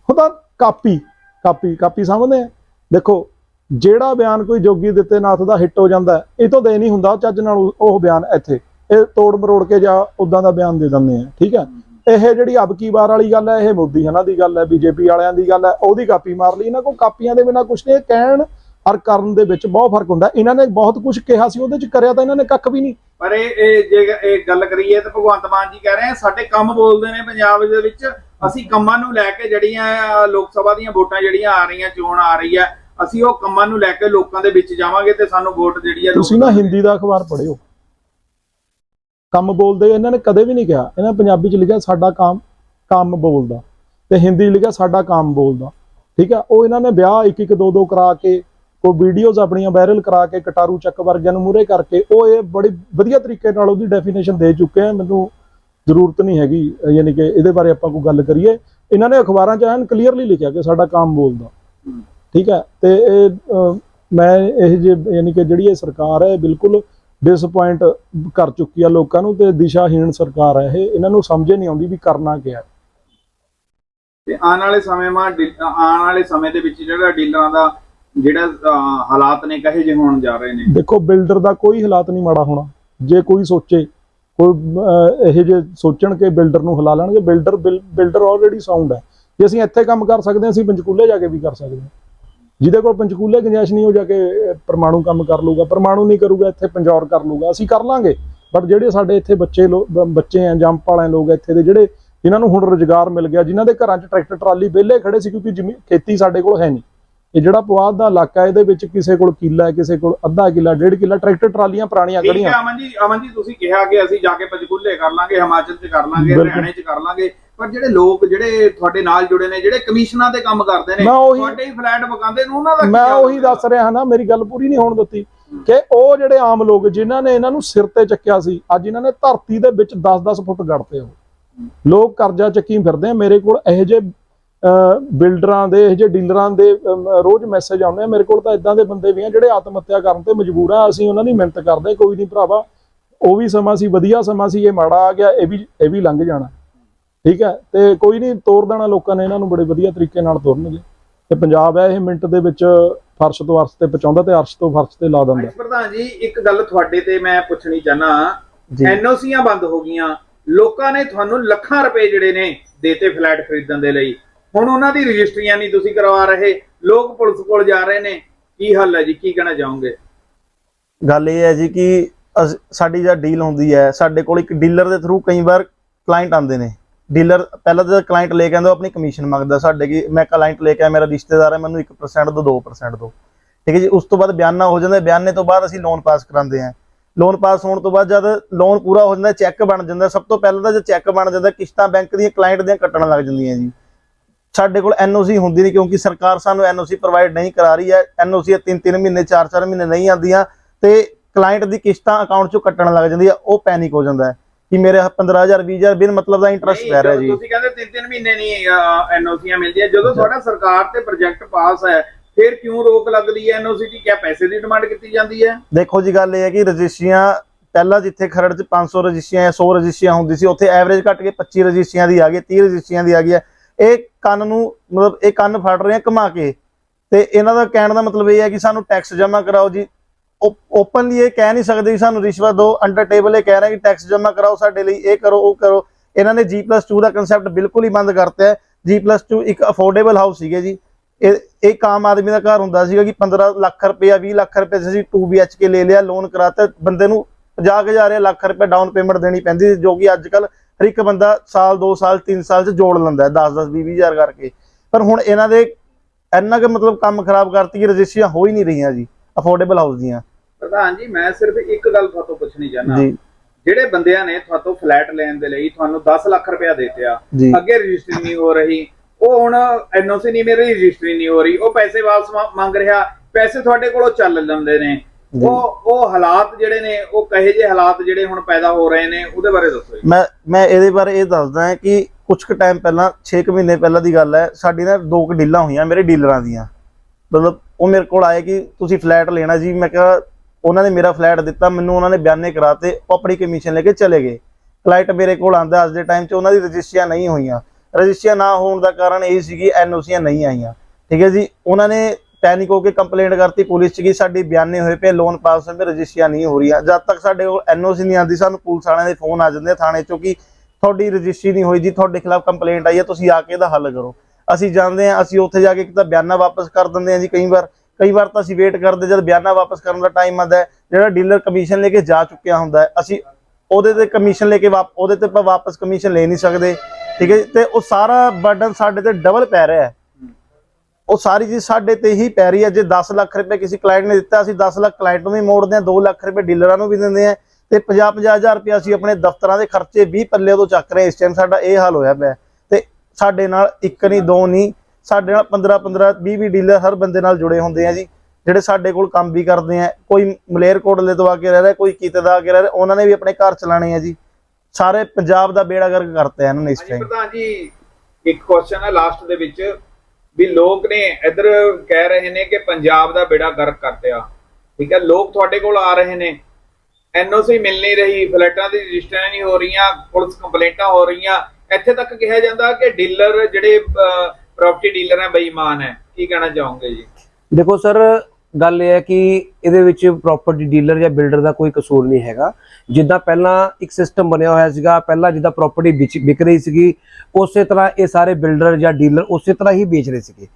ਉਹ ਤਾਂ ਕਾਪੀ ਕਾਪੀ ਕਾਪੀ ਸਮਝਦੇ ਆ। ਦੇਖੋ, ਜਿਹੜਾ ਬਿਆਨ ਕੋਈ ਜੋਗੀ ਦਿੱਤੇ ਨਾਥ ਦਾ ਹਿੱਟ ਹੋ ਜਾਂਦਾ, ਇਹ ਤੋਂ ਦੇ ਨਹੀਂ ਹੁੰਦਾ ਚੱਜ ਨਾਲ ਉਹ- ਬਿਆਨ ਇੱਥੇ। ਇਹ ਤੋੜ ਮਰੋੜ ਕੇ ਜਾਂ ਉਦਾਂ ਦਾ ਬਿਆਨ ਦੇ ਦਿੰਦੇ ਆ, ਠੀਕ ਹੈ ਇਹ ਜਿਹੜੀ ਅਬ ਵਾਰ ਵਾਲੀ ਗੱਲ ਹੈ ਇਹ ਮੋਦੀ ਹਨਾ ਦੀ ਗੱਲ ਹੈ ਬੀਜੇਪੀ ਵਾਲਿਆਂ ਦੀ ਗੱਲ ਹੈ ਉਹਦੀ ਕਾਪੀ ਮਾਰ ਲਈ। ਇਹਨਾਂ ਕੋਲ ਕਾਪੀਆਂ ਦੇ ਬਿਨਾਂ ਕੁਝ ਨਹੀਂ ਕਹਿਣ ਔਰ ਕਰਨ ਦੇ ਵਿੱਚ ਬਹੁਤ ਫ਼ਰਕ ਹੁੰਦਾ। ਇਹਨਾਂ ਨੇ ਬਹੁਤ ਕੁਝ ਕਿਹਾ ਸੀ, ਉਹਦੇ ਚ ਕਰਿਆ ਤਾਂ ਇਹਨਾਂ ਨੇ ਕੱਖ ਵੀ ਨਹੀਂ। ਪਰ ਇਹ ਇਹ ਜੇ ਇਹ ਗੱਲ ਕਰੀਏ ਤਾਂ ਭਗਵੰਤ ਮਾਨ ਜੀ ਕਹਿ ਰਹੇ ਆ, ਸਾਡੇ ਕੰਮ ਬੋਲਦੇ ਨੇ ਪੰਜਾਬ ਦੇ ਵਿੱਚ ਅਸੀਂ ਕੰਮਾਂ ਨੂੰ ਲੈ ਕੇ ਜਿਹੜੀਆਂ ਲੋਕ ਸਭਾ ਦੀਆਂ ਵੋਟਾਂ ਜਿਹੜੀਆਂ ਆ ਰਹੀਆਂ ਚੋਣ ਆ ਰਹੀ ਹੈ ਅਸੀਂ ਉਹ ਕੰਮਾਂ ਨੂੰ ਲੈ ਕੇ ਲੋਕਾਂ ਦੇ ਵਿੱਚ ਜਾਵਾਂਗੇ ਤੇ ਸਾਨੂੰ ਵੋਟ ਜਿਹੜੀ ਹੈ ਤੁਸੀਂ ਨਾ ਹਿੰਦੀ ਦਾ ਅਖਬਾਰ ਪੜ੍ਹਿਓ। ਕੰਮ ਬੋਲਦੇ ਇਹਨਾਂ ਨੇ ਕਦੇ ਵੀ ਨਹੀਂ ਕਿਹਾ। ਇਹਨਾਂ ਪੰਜਾਬੀ ਚ ਲਿਖਿਆ ਸਾਡਾ ਕੰਮ ਕੰਮ ਬੋਲਦਾ। ਤੇ ਹਿੰਦੀ ਲਿਖਿਆ ਸਾਡਾ ਕੰਮ ਬੋਲਦਾ। ਠੀਕ ਹੈ ਉਹ ਇਹਨਾਂ ਨੇ ਵਿਆਹ ਇੱਕ ਇੱਕ ਦੋ ਦੋ ਕਰਾ ਕੇ ਕੋਈ ਵੀਡੀਓਜ਼ ਆਪਣੀਆਂ ਵਾਇਰਲ ਕਰਾ ਕੇ ਕਟਾਰੂ ਚੱਕ ਵਰਗਿਆਂ ਨੂੰ ਮੂਰੇ ਕਰਕੇ ਉਹ ਇਹ ਬੜੀ ਵਧੀਆ ਤਰੀਕੇ ਨਾਲ ਉਹਦੀ ਡੈਫੀਨੇਸ਼ਨ ਦੇ ਚੁੱਕੇ ਆ। ਮੈਨੂੰ ਜ਼ਰੂਰਤ ਨਹੀਂ ਹੈਗੀ ਯਾਨੀ ਕਿ ਇਹਦੇ ਬਾਰੇ ਆਪਾਂ ਕੋਈ ਗੱਲ ਕਰੀਏ। ਇਹਨਾਂ ਨੇ ਅਖਬਾਰਾਂ 'ਚ ਐਨ ਕਲੀਅਰਲੀ ਲਿਖਿਆ ਕਿ ਸਾਡਾ ਕੰਮ ਬੋਲਦਾ। ਠੀਕ ਹੈ? ਤੇ ਇਹ ਮੈਂ ਇਹ ਜੇ ਯਾਨੀ ਕਿ ਜਿਹੜੀ ਇਹ ਸਰਕਾਰ ਹੈ ਬਿਲਕੁਲ ਡਿਸਪਾਇੰਟ ਕਰ ਚੁੱਕੀ ਆ ਲੋਕਾਂ ਨੂੰ ਤੇ ਦਿਸ਼ਾਹੀਣ ਸਰਕਾਰ ਹੈ ਇਹ। ਇਹਨਾਂ ਨੂੰ ਸਮਝੇ ਨਹੀਂ ਆਉਂਦੀ ਵੀ ਕਰਨਾ ਕੀ ਹੈ। ਤੇ ਆਉਣ ਵਾਲੇ ਸਮੇਂ ਮਾ ਆਉਣ ਵਾਲੇ ਸਮੇਂ ਦੇ ਵਿੱਚ ਜਿਹੜਾ ਡੀਲਰਾਂ ਦਾ ਜਿਹੜਾ ਹਾਲਾਤ ਨੇ ਕਹੇ ਜਿਹੇ ਹੋਣ ਜਾ ਰਹੇ ਨੇ? ਦੇਖੋ ਬਿਲਡਰ ਦਾ ਕੋਈ ਹਾਲਾਤ ਨਹੀਂ ਮਾੜਾ ਹੋਣਾ। ਜੇ ਕੋਈ ਸੋਚੇ ਕੋਈ ਅਹ, ਇਹ ਜੇ ਸੋਚਣ ਕਿ ਬਿਲਡਰ ਨੂੰ ਹਿਲਾ ਲੈਣਗੇ ਬਿਲਡਰ ਬਿਲਡਰ ਆਲਰੇਡੀ ਸਾਊਂਡ ਹੈ। ਜੇ ਅਸੀਂ ਇੱਥੇ ਕੰਮ ਕਰ ਸਕਦੇ ਹਾਂ ਅਸੀਂ ਪੰਚਕੂਲੇ ਜਾ ਕੇ ਵੀ ਕਰ ਸਕਦੇ ਹਾਂ। ਜਿਹਦੇ ਕੋਲ ਪੰਚਕੂਲੇ ਗੁੰਜਾਇਸ਼ ਨਹੀਂ ਹੋ ਜਾ ਕੇ ਪਰਮਾਣੂ ਕੰਮ ਕਰ ਲੂਗਾ ਪਰਮਾਣੂ ਨਹੀਂ ਕਰੂਗਾ ਇੱਥੇ ਪੰਜੌਰ ਕਰ ਲੂਗਾ ਅਸੀਂ ਕਰ ਲਾਂਗੇ। ਬਟ ਜਿਹੜੇ ਸਾਡੇ ਇੱਥੇ ਬੱਚੇ ਲੋ- ਬ- ਬੱਚੇ ਆ ਜੰਪ ਵਾਲੇ ਲੋਕ ਇੱਥੇ ਦੇ ਜਿਹੜੇ ਜਿਨ੍ਹਾਂ ਨੂੰ ਹੁਣ ਰੁਜ਼ਗਾਰ ਮਿਲ ਗਿਆ ਜਿਨ੍ਹਾਂ ਦੇ ਘਰਾਂ 'ਚ ਟਰੈਕਟਰ ਟਰਾਲੀ ਵਿਹਲੇ ਖੜੇ ਸੀ ਕਿਉਂਕਿ ਜ਼ਮੀਨ ਖੇਤੀ ਸਾਡੇ ਕੋਲ ਹੈ ਨਹੀਂ। ਇਹ ਜਿਹੜਾ ਪੁਆਧ ਦਾ ਇਲਾਕਾ ਇਹਦੇ ਵਿੱਚ ਕਿਸੇ ਕੋਲ ਕਿੱਲਾ ਹੈ ਕਿਸੇ ਕੋਲ ਅੱਧਾ ਕਿੱਲਾ ਡੇਢ ਕਿੱਲਾ ਟਰੈਕਟਰ ਟਰਾਲੀਆਂ ਪੁਰਾਣੀਆਂ ਠੀਕ ਖੜੀਆਂ ਹੈ ਅਮਨ ਜੀ ਅਮਨ ਜੀ ਤੁਸੀਂ ਕਿਹਾ ਕਿ ਅਸੀਂ ਜਾ ਕੇ ਪੰਚਕੂਲੇ ਕਰ ਲਾਂਗੇ ਹਿਮਾਚਲ 'ਚ ਕਰ ਲਾਂਗੇ ਬਿਲਕੁਲ। ਹਰਿਆਣੇ 'ਚ ਕਰ ਲਾਂਗੇ ਪਰ ਜਿਹੜੇ ਲੋਕ ਜਿਹੜੇ ਤੁਹਾਡੇ ਨਾਲ ਜੁੜੇ ਨੇ ਜਿਹੜੇ ਕਮਿਸ਼ਨਾਂ ਤੇ ਕੰਮ ਕਰਦੇ ਨੇ ਮੈਂ ਉਹੀ ਤੁਹਾਡੇ ਹੀ ਫਲੈਟ ਪਕਾਉਂਦੇ ਨੇ ਉਹਨਾਂ ਦਾ ਕੀ ਮੈਂ ਹਾਲ ਉਹੀ ਦੱਸ ਰਿਹਾ ਹਾਂ ਨਾ ਮੇਰੀ ਗੱਲ ਪੂਰੀ ਨਹੀਂ ਹੋਣ ਦਿੱਤੀ ਕਿ ਉਹ ਜਿਹੜੇ ਆਮ ਲੋਕ ਜਿਨ੍ਹਾਂ ਨੇ ਇਹਨਾਂ ਨੂੰ ਸਿਰ ਤੇ ਚੱਕਿਆ ਸੀ ਅੱਜ ਇਹਨਾਂ ਨੇ ਧਰਤੀ ਦੇ ਵਿੱਚ 10-10 ਫੁੱਟ ਗੜਤੇ ਹੋ ਲੋਕ ਕਰਜ਼ਾ ਚੱਕੀ ਫਿਰਦੇ ਆ ਮੇਰੇ ਕੋਲ ਇਹੋ ਜਿਹੇ ਬਿਲਡਰਾਂ ਦੇ ਜਿਹੇ ਡੀਲਰਾਂ ਦੇ ਰੋਜ਼ ਮੈਸੇਜ ਆਉਂਦੇ ਆ ਮੇਰੇ ਕੋਲ ਤਾਂ ਇਦਾਂ ਦੇ ਬੰਦੇ ਵੀ ਆ ਜਿਹੜੇ ਆਤਮ ਹੱਤਿਆ ਕਰਨ ਤੇ ਮਜਬੂਰ ਆ ਅਸੀਂ ਉਹਨਾਂ ਦੀ ਮਿਹਨਤ ਕਰਦੇ ਕੋਈ ਨਹੀਂ ਭਰਾਵਾ। ਉਹ ਵੀ ਸਮਾਂ ਸੀ ਵਧੀਆ ਸਮਾਂ ਸੀ ਇਹ ਮਾੜਾ ਆ ਗਿਆ ਇਹ ਵੀ ਇਹ ਵੀ ਲੰਘ ਜਾਣਾ। ਠੀਕ ਹੈ? ਤੇ ਕੋਈ ਨਹੀਂ ਤੋਰ ਦੇਣਾ ਲੋਕਾਂ ਨੇ ਇਹਨਾਂ ਨੂੰ ਬੜੇ ਵਧੀਆ ਤਰੀਕੇ ਨਾਲ ਤੋਰਨਗੇ। ਤੇ ਪੰਜਾਬ ਹੈ ਇਹ ਮਿੰਟ ਦੇ ਵਿੱਚ ਫਰਸ਼ ਤੋਂ ਅਰਸ਼ ਤੇ ਪਹੁੰਚਾਉਂਦਾ ਤੇ ਅਰਸ਼ ਤੋਂ ਫਰਸ਼ ਤੇ ਲਾ ਦਿੰਦਾ। ਪ੍ਰਧਾਨ ਜੀ ਇੱਕ ਗੱਲ ਤੁਹਾਡੇ ਤੇ ਮੈਂ ਪੁੱਛਣੀ ਚਾਹਨਾ। ਜੀ। ਐਨਓਸੀਆਂ ਬੰਦ ਹੋ ਗਈਆਂ। ਲੋਕਾਂ ਨੇ ਤੁਹਾਨੂੰ ਲੱਖਾਂ ਰੁਪਏ ਜਿਹੜੇ ਨੇ ਦੇਤੇ ਫਲੈਟ ਖਰੀਦਣ ਦੇ ਲਈ। ਹੁਣ ਉਹਨਾਂ ਦੀ ਰਜਿਸਟਰੀਆਂ ਨਹੀਂ ਤੁਸੀਂ ਕਰਵਾ ਰਹੇ, ਲੋਕ ਪੁਲਿਸ ਕੋਲ ਜਾ ਰਹੇ ਨੇ, ਕੀ ਹੱਲ ਹੈ ਜੀ? ਕੀ ਕਹਿਣਾ ਚਾਹੋਗੇ? ਗੱਲ ਇਹ ਹੈ ਜੀ ਕਿ ਸਾਡੀ ਜਦ ਡੀਲ ਹੁੰਦੀ ਹੈ, ਸਾਡੇ ਕੋਲ ਇੱਕ ਡੀਲਰ ਦੇ ਥਰੂ ਕਈ ਵਾਰ ਕਲਾਇੰਟ ਆਉਂਦੇ ਨੇ। ਡੀਲਰ ਪਹਿਲਾਂ ਤਾਂ ਕਲਾਇੰਟ ਲੈ ਕੇ ਆਉਂਦਾ ਆਪਣੀ ਕਮਿਸ਼ਨ ਮੰਗਦਾ, ਸਾਡੇ ਕੀ ਮੈਂ ਕਲਾਇੰਟ ਲੈ ਕੇ ਆਇਆ, ਮੇਰਾ ਰਿਸ਼ਤੇਦਾਰ ਹੈ, ਮੈਨੂੰ 1% ਦੋ 2% ਦੋ। ਠੀਕ ਹੈ ਜੀ, ਉਸ ਤੋਂ ਬਾਅਦ ਬਿਆਨਾ ਹੋ ਜਾਂਦਾ, ਬਿਆਨੇ ਤੋਂ ਬਾਅਦ ਅਸੀਂ ਲੋਨ ਪਾਸ ਕਰਾਉਂਦੇ ਹਾਂ। ਲੋਨ ਪਾਸ ਹੋਣ ਤੋਂ ਬਾਅਦ ਜਦ ਲੋਨ ਪੂਰਾ ਹੋ ਜਾਂਦਾ ਚੈੱਕ ਬਣ ਜਾਂਦਾ, ਸਭ ਤੋਂ ਪਹਿਲਾਂ ਤਾਂ ਜੇ ਚੈੱਕ ਬਣ ਜਾਂਦਾ, ਕਿਸ਼ਤਾਂ ਬੈਂਕ ਦੀਆਂ ਕਲਾਇੰਟ ਦੀਆਂ ਕੱਟਣ ਲੱਗ ਜਾਂਦੀਆਂ ਜੀ। ਸਾਡੇ ਕੋਲ ਐਨਓਸੀ ਹੁੰਦੀ ਨਹੀਂ ਕਿਉਂਕਿ ਸਰਕਾਰ ਸਾਨੂੰ ਐਨਓਸੀ ਪ੍ਰੋਵਾਈਡ ਨਹੀਂ ਕਰਾ ਰਹੀ ਹੈ। ਐਨਓਸੀ ਤਿੰਨ ਤਿੰਨ ਮਹੀਨੇ ਚਾਰ ਚਾਰ ਮਹੀਨੇ ਨਹੀਂ ਆਉਂਦੀਆਂ ਤੇ ਕਲਾਇੰਟ ਦੀ ਕਿਸ਼ਤਾਂ ਅਕਾਊਂਟ ਚੋਂ ਕੱਟਣ ਲੱਗ ਜਾਂਦੀ ਹੈ। ਉਹ ਪੈਨਿਕ ਹੋ ਜਾਂਦਾ ਹੈ ਕਿ ਮੇਰੇ 15000 20000 ਬਿਨ ਮਤਲਬ ਦਾ ਇੰਟਰਸਟ ਪੈ ਰਿਹਾ ਜੀ। ਤੁਸੀਂ ਕਹਿੰਦੇ ਤਿੰਨ ਤਿੰਨ ਮਹੀਨੇ ਨਹੀਂ ਐਨਓਸੀਆਂ ਮਿਲਦੀਆਂ ਜਦੋਂ ਤੁਹਾਡਾ ਸਰਕਾਰ ਤੇ ਪ੍ਰੋਜੈਕਟ ਪਾਸ ਹੈ ਫਿਰ ਕਿਉਂ ਰੋਕ ਲੱਗਦੀ ਹੈ ਐਨਓਸੀ ਦੀ? ਕਿਆ ਪੈਸੇ ਦੀ ਡਿਮਾਂਡ ਕੀਤੀ ਜਾਂਦੀ ਹੈ? ਦੇਖੋ ਜੀ ਗੱਲ ਇਹ ਹੈ ਕਿ ਰਜਿਸਟਰੀਆਂ ਪਹਿਲਾਂ ਜਿੱਥੇ ਖਰੜ ਚ 500 ਰਜਿਸਟਰੀਆਂ ਜਾਂ 100 ਰਜਿਸਟਰੀਆਂ ਹੁੰਦੀ ਸੀ ਉੱਥੇ ਐਵਰੇਜ ਘਟ ਕੇ 25 ਰਜਿਸਟਰੀਆਂ ਦੀ ਆ ਗਈ 30 ਰਜਿਸਟਰੀਆਂ ਦੀ ਆ ਗਈ ਹੈ। ਇਹ ਕੰਨ ਨੂੰ, ਮਤਲਬ ਇਹ ਕੰਨ ਫੜ ਰਹੇ ਆ ਘੁਮਾ ਕੇ। ਤੇ ਇਹਨਾਂ ਦਾ ਕਹਿਣ ਦਾ ਮਤਲਬ ਇਹ ਹੈ ਕਿ ਸਾਨੂੰ ਟੈਕਸ ਜਮ੍ਹਾਂ ਕਰਾਓ ਜੀ। ਓਪਨਲੀ ਇਹ ਕਹਿ ਨਹੀਂ ਸਕਦੇ ਕਿ ਸਾਨੂੰ ਰਿਸ਼ਵਤ ਦਿਓ। ਅੰਡਰ ਟੇਬਲ ਇਹ ਕਹਿ ਰਹੇ ਕਿ ਟੈਕਸ ਜਮ੍ਹਾਂ ਕਰਾਓ, ਸਾਡੇ ਲਈ ਇਹ ਕਰੋ, ਉਹ ਕਰੋ। ਇਹਨਾਂ ਨੇ G+2 ਦਾ ਕਨਸੈਪਟ ਬਿਲਕੁਲ ਹੀ ਬੰਦ ਕਰਤਾ ਹੈ। G+2 ਇੱਕ ਅਫੋਰਡੇਬਲ ਹਾਊਸ ਸੀਗੇ ਜੀ। ਇਹ ਇੱਕ ਆਮ ਆਦਮੀ ਦਾ ਘਰ ਹੁੰਦਾ ਸੀਗਾ ਕਿ 15 ਲੱਖ ਰੁਪਇਆ 20 ਲੱਖ ਰੁਪਏ 'ਚ ਅਸੀਂ 2 BHK ਲੈ ਲਿਆ ਲੋਨ ਕਰਾਤਾ। ਬੰਦੇ ਨੂੰ 50000 ਜਾਂ ਲੱਖ ਰੁਪਏ ਡਾਊਨ ਪੇਮੈਂਟ ਦੇਣੀ ਪੈਂਦੀ ਸੀ, ਜੋ ਕਿ ਅੱਜ ਕੱਲ ਹਰ ਇੱਕ ਬੰਦਾ ਸਾਲ 2 ਸਾਲ 3 ਸਾਲ 'ਚ ਜੋੜ ਲੈਂਦਾ ਹੈ 10 10 20 ਹਜ਼ਾਰ ਕਰਕੇ। ਪਰ ਹੁਣ ਇਹਨਾਂ ਦੇ ਇੰਨਾ ਕਿ ਮਤਲਬ ਕੰਮ ਖਰਾਬ ਕਰਤੀ ਕਿ ਰਜਿਸਟਰੀਆਂ ਹੋ ਹੀ ਨਹੀਂ ਰਹੀਆਂ ਜੀ ਅਫੋਰਡੇਬਲ ਹਾਊਸ ਦੀਆਂ। ਪ੍ਰਧਾਨ ਜੀ ਮੈਂ ਸਿਰਫ ਇੱਕ ਗੱਲ ਤੁਹਾਤੋਂ ਪੁੱਛਣੀ ਚਾਹਨਾ ਜੀ। ਜਿਹੜੇ ਬੰਦਿਆਂ ਨੇ ਤੁਹਾਤੋਂ ਫਲੈਟ ਲੈਣ ਦੇ ਲਈ ਤੁਹਾਨੂੰ 10 ਲੱਖ ਰੁਪਇਆ ਦਿੱਤਿਆ ਅੱਗੇ ਰਜਿਸਟਰੀ ਨਹੀਂ ਹੋ ਰਹੀ ਉਹ ਹੁਣ ਐਨਓਸੀ ਨਹੀਂ ਮੇਰੀ ਰਜਿਸਟਰੀ ਨਹੀਂ ਹੋ ਰਹੀ ਉਹ ਪੈਸੇ ਵਾਪਸ ਮੰਗ ਰਿਹਾ ਪੈਸੇ ਤੁਹਾਡੇ ਕੋਲੋਂ ਚੱਲ ਜਾਂਦੇ ਨੇ। ਉਹ ਉਹ ਹਾਲਾਤ ਜਿਹੜੇ ਨੇ ਉਹ ਕਹੇ ਜਿਹੇ ਹਾਲਾਤ ਜਿਹੜੇ ਹੁਣ ਪੈਦਾ ਹੋ ਰਹੇ ਨੇ ਉਹਦੇ ਬਾਰੇ ਦੱਸੋ ਜੀ। ਮੈਂ ਮੈਂ ਇਹਦੇ ਬਾਰੇ ਇਹ ਦੱਸਦਾ ਹਾਂ ਕਿ ਕੁਝ ਕੁ ਟਾਈਮ ਪਹਿਲਾਂ 6 ਮਹੀਨੇ ਪਹਿਲਾਂ ਦੀ ਗੱਲ ਹੈ ਸਾਡੀ ਨਾ ਦੋ ਕੁ ਡੀਲਾਂ ਹੋਈਆਂ ਮੇਰੇ ਡੀਲਰਾਂ ਦੀਆਂ। ਮਤਲਬ ਉਹ ਮੇਰੇ ਕੋਲ ਆਏ ਕਿ ਤੁਸੀਂ ਫਲੈਟ ਲੈਣਾ ਜੀ ਮੈਂ ਕਿਹਾ ਉਹਨਾਂ ਨੇ ਮੇਰਾ ਫਲੈਟ ਦਿੱਤਾ ਮੈਨੂੰ ਉਹਨਾਂ ਨੇ ਬਿਆਨੇ ਕਰਾਤੇ ਉਹ ਆਪਣੀ ਕਮਿਸ਼ਨ ਲੈ ਕੇ ਚਲੇ ਗਏ। ਕਲਾਇੰਟ ਮੇਰੇ ਕੋਲ ਆਂਦਾ ਅੱਜ ਦੇ ਟਾਈਮ 'ਚ ਉਹਨਾਂ ਦੀ ਰਜਿਸਟਰੀਆਂ ਨਹੀਂ ਹੋਈਆਂ। ਰਜਿਸਟਰੀਆਂ ਨਾ ਹੋਣ ਦਾ ਕਾਰਨ ਇਹ ਸੀ ਕਿ ਐਨਓਸੀਆਂ ਨਹੀਂ ਆਈਆਂ। ਠੀਕ ਹੈ ਜੀ ਉਹਨਾਂ ਨੇ ਪੈਨਿਕ ਹੋ ਕੇ ਕੰਪਲੇਂਟ ਕਰਤੀ ਪੁਲਿਸ 'ਚ ਕਿ ਸਾਡੀ ਬਿਆਨੇ ਹੋਏ ਪਏ ਲੋਨ ਪਾਸ ਹੋਏ ਪਏ ਰਜਿਸਟਰੀਆਂ ਨਹੀਂ ਹੋ ਰਹੀਆਂ। ਜਦ ਤੱਕ ਸਾਡੇ ਕੋਲ ਐਨਓਸੀ ਨਹੀਂ ਆਉਂਦੀ, ਸਾਨੂੰ ਪੁਲਿਸ ਵਾਲਿਆਂ ਦੇ ਫੋਨ ਆ ਜਾਂਦੇ ਆ ਥਾਣੇ 'ਚੋਂ ਕਿ ਤੁਹਾਡੀ ਰਜਿਸਟਰੀ ਨਹੀਂ ਹੋਈ ਜੀ, ਤੁਹਾਡੇ ਖਿਲਾਫ ਕੰਪਲੇਂਟ ਆਈ ਹੈ, ਤੁਸੀਂ ਆ ਕੇ ਇਹਦਾ ਹੱਲ ਕਰੋ। ਅਸੀਂ ਜਾਂਦੇ ਹਾਂ, ਅਸੀਂ ਉੱਥੇ ਜਾ ਕੇ ਇੱਕ ਤਾਂ ਬਿਆਨਾ ਵਾਪਸ ਕਰ ਦਿੰਦੇ ਹਾਂ ਜੀ ਕਈ ਵਾਰ। ਕਈ ਵਾਰ ਤਾਂ ਅਸੀਂ ਵੇਟ ਕਰਦੇ, ਜਦ ਬਿਆਨਾ ਵਾਪਸ ਕਰਨ ਦਾ ਟਾਈਮ ਆਉਂਦਾ ਜਿਹੜਾ ਡੀਲਰ ਕਮਿਸ਼ਨ ਲੈ ਕੇ ਜਾ ਚੁੱਕਿਆ ਹੁੰਦਾ ਅਸੀਂ ਉਹਦੇ ਤੇ ਕਮਿਸ਼ਨ ਲੈ ਕੇ ਵਾਪ, ਉਹਦੇ ਤੇ ਆਪਾਂ ਵਾਪਸ ਕਮਿਸ਼ਨ ਲੈ ਨਹੀਂ ਸਕਦੇ, ਠੀਕ ਹੈ ਜੀ? ਤੇ ਉਹ ਸਾਰਾ ਬਰਡਨ ਸਾਡੇ ਤੇ ਡਬਲ ਪੈ ਰਿਹਾ ਹੈ। ਉਹ ਸਾਰੀ ਚੀਜ਼ ਸਾਡੇ ਤੇ ਹੀ ਪੈ ਰਹੀ ਹੈ। ਜੇ 10 ਲੱਖ ਰੁਪਏ ਕਿਸੇ ਕਲਾਇੰਟ ਨੇ ਦਿੱਤਾ ਅਸੀਂ 10 ਲੱਖ ਕਲਾਇੰਟ ਨੂੰ ਵੀ ਮੋੜਦੇ ਹਾਂ 2 ਲੱਖ ਰੁਪਏ ਡੀਲਰਾਂ ਨੂੰ ਵੀ ਦਿੰਦੇ ਹਾਂ ਤੇ 50 50000 ਰੁਪਏ ਅਸੀਂ ਆਪਣੇ ਦਫ਼ਤਰਾਂ ਦੇ ਖਰਚੇ 20 ਪੱਲੇ ਤੋਂ ਚੱਕ ਰਹੇ। ਇਸ ਟਾਈਮ ਸਾਡਾ ਇਹ ਹਾਲ ਹੋਇਆ ਪਿਆ। ਤੇ ਸਾਡੇ ਨਾਲ ਇੱਕ ਨਹੀਂ ਦੋ ਨਹੀਂ ਸਾਡੇ ਨਾਲ 15 15 20 20 ਡੀਲਰ ਹਰ ਬੰਦੇ ਨਾਲ ਜੁੜੇ ਹੁੰਦੇ ਆ ਜੀ ਜਿਹੜੇ ਸਾਡੇ ਕੋਲ ਕੰਮ ਵੀ ਕਰਦੇ ਆ। ਕੋਈ ਮਲੇਰਕੋਟਲੇ ਤੋਂ ਆ ਕੇ ਰਹਿ ਰਿਹਾ ਕੋਈ ਕਿਤੇ ਦਾ ਆ ਕੇ ਰਹਿ ਰਿਹਾ ਉਹਨਾਂ ਨੇ ਵੀ ਆਪਣੇ ਘਰ ਚਲਾਣੇ ਆ ਜੀ। ਸਾਰੇ ਪੰਜਾਬ ਦਾ ਬੇੜਾ ਗਰਕ ਕਰਤੇ ਆ ਇਹਨਾਂ ਨੇ ਇਸ ਟਾਈਮ ਪ੍ਰਧਾਨ ਜੀ ਇੱਕ ਕੁਐਸਚਨ ਹੈ ਲਾਸਟ ਦੇ ਵਿੱਚ। ਵੀ ਲੋਕ ਨੇ ਇੱਧਰ ਕਹਿ ਰਹੇ ਨੇ ਕਿ ਪੰਜਾਬ ਦਾ ਬੇੜਾ ਗਰਕ ਕਰਤੇ ਆ ਠੀਕ ਹੈ, ਲੋਕ ਤੁਹਾਡੇ ਕੋਲ ਆ ਰਹੇ ਨੇ। ਐਨਓਸੀ ਮਿਲ ਨਹੀਂ ਰਹੀ, ਫਲੈਟਾਂ ਦੀ ਰਜਿਸਟਰੀਆਂ ਨਹੀਂ ਹੋ ਰਹੀਆਂ, ਪੁਲਿਸ ਕੰਪਲੇਂਟਾਂ ਹੋ ਰਹੀਆਂ। ਇੱਥੇ ਤੱਕ ਕਿਹਾ ਜਾਂਦਾ ਕਿ ਡੀਲਰ ਜਿਹੜੇ ਪ੍ਰਾਪਰਟੀ ਡੀਲਰ ਹੈ, ਬੇਈਮਾਨ ਹੈ। ਕੀ ਕਹਿਣਾ ਚਾਹੋਗੇ ਜੀ? ਦੇਖੋ ਸਰ ਗੱਲ ਇਹ ਹੈ ਕਿ ਇਹਦੇ ਵਿੱਚ ਪ੍ਰਾਪਰਟੀ ਡੀਲਰ ਜਾਂ ਬਿਲਡਰ ਦਾ ਕੋਈ ਕਸੂਰ ਨਹੀਂ ਹੈਗਾ। ਜਿੱਦਾਂ ਪਹਿਲਾਂ ਇੱਕ ਸਿਸਟਮ ਬਣਿਆ ਹੋਇਆ ਸੀਗਾ, ਪਹਿਲਾਂ ਜਿੱਦਾਂ ਪ੍ਰਾਪਰਟੀ ਵਿਕ ਰਹੀ ਸੀਗੀ, ਉਸੇ ਤਰ੍ਹਾਂ ਇਹ ਸਾਰੇ ਬਿਲਡਰ ਜਾਂ ਡੀਲਰ ਉਸੇ ਤਰ੍ਹਾਂ ਹੀ ਵੇਚ ਰਹੇ ਸੀਗੇ।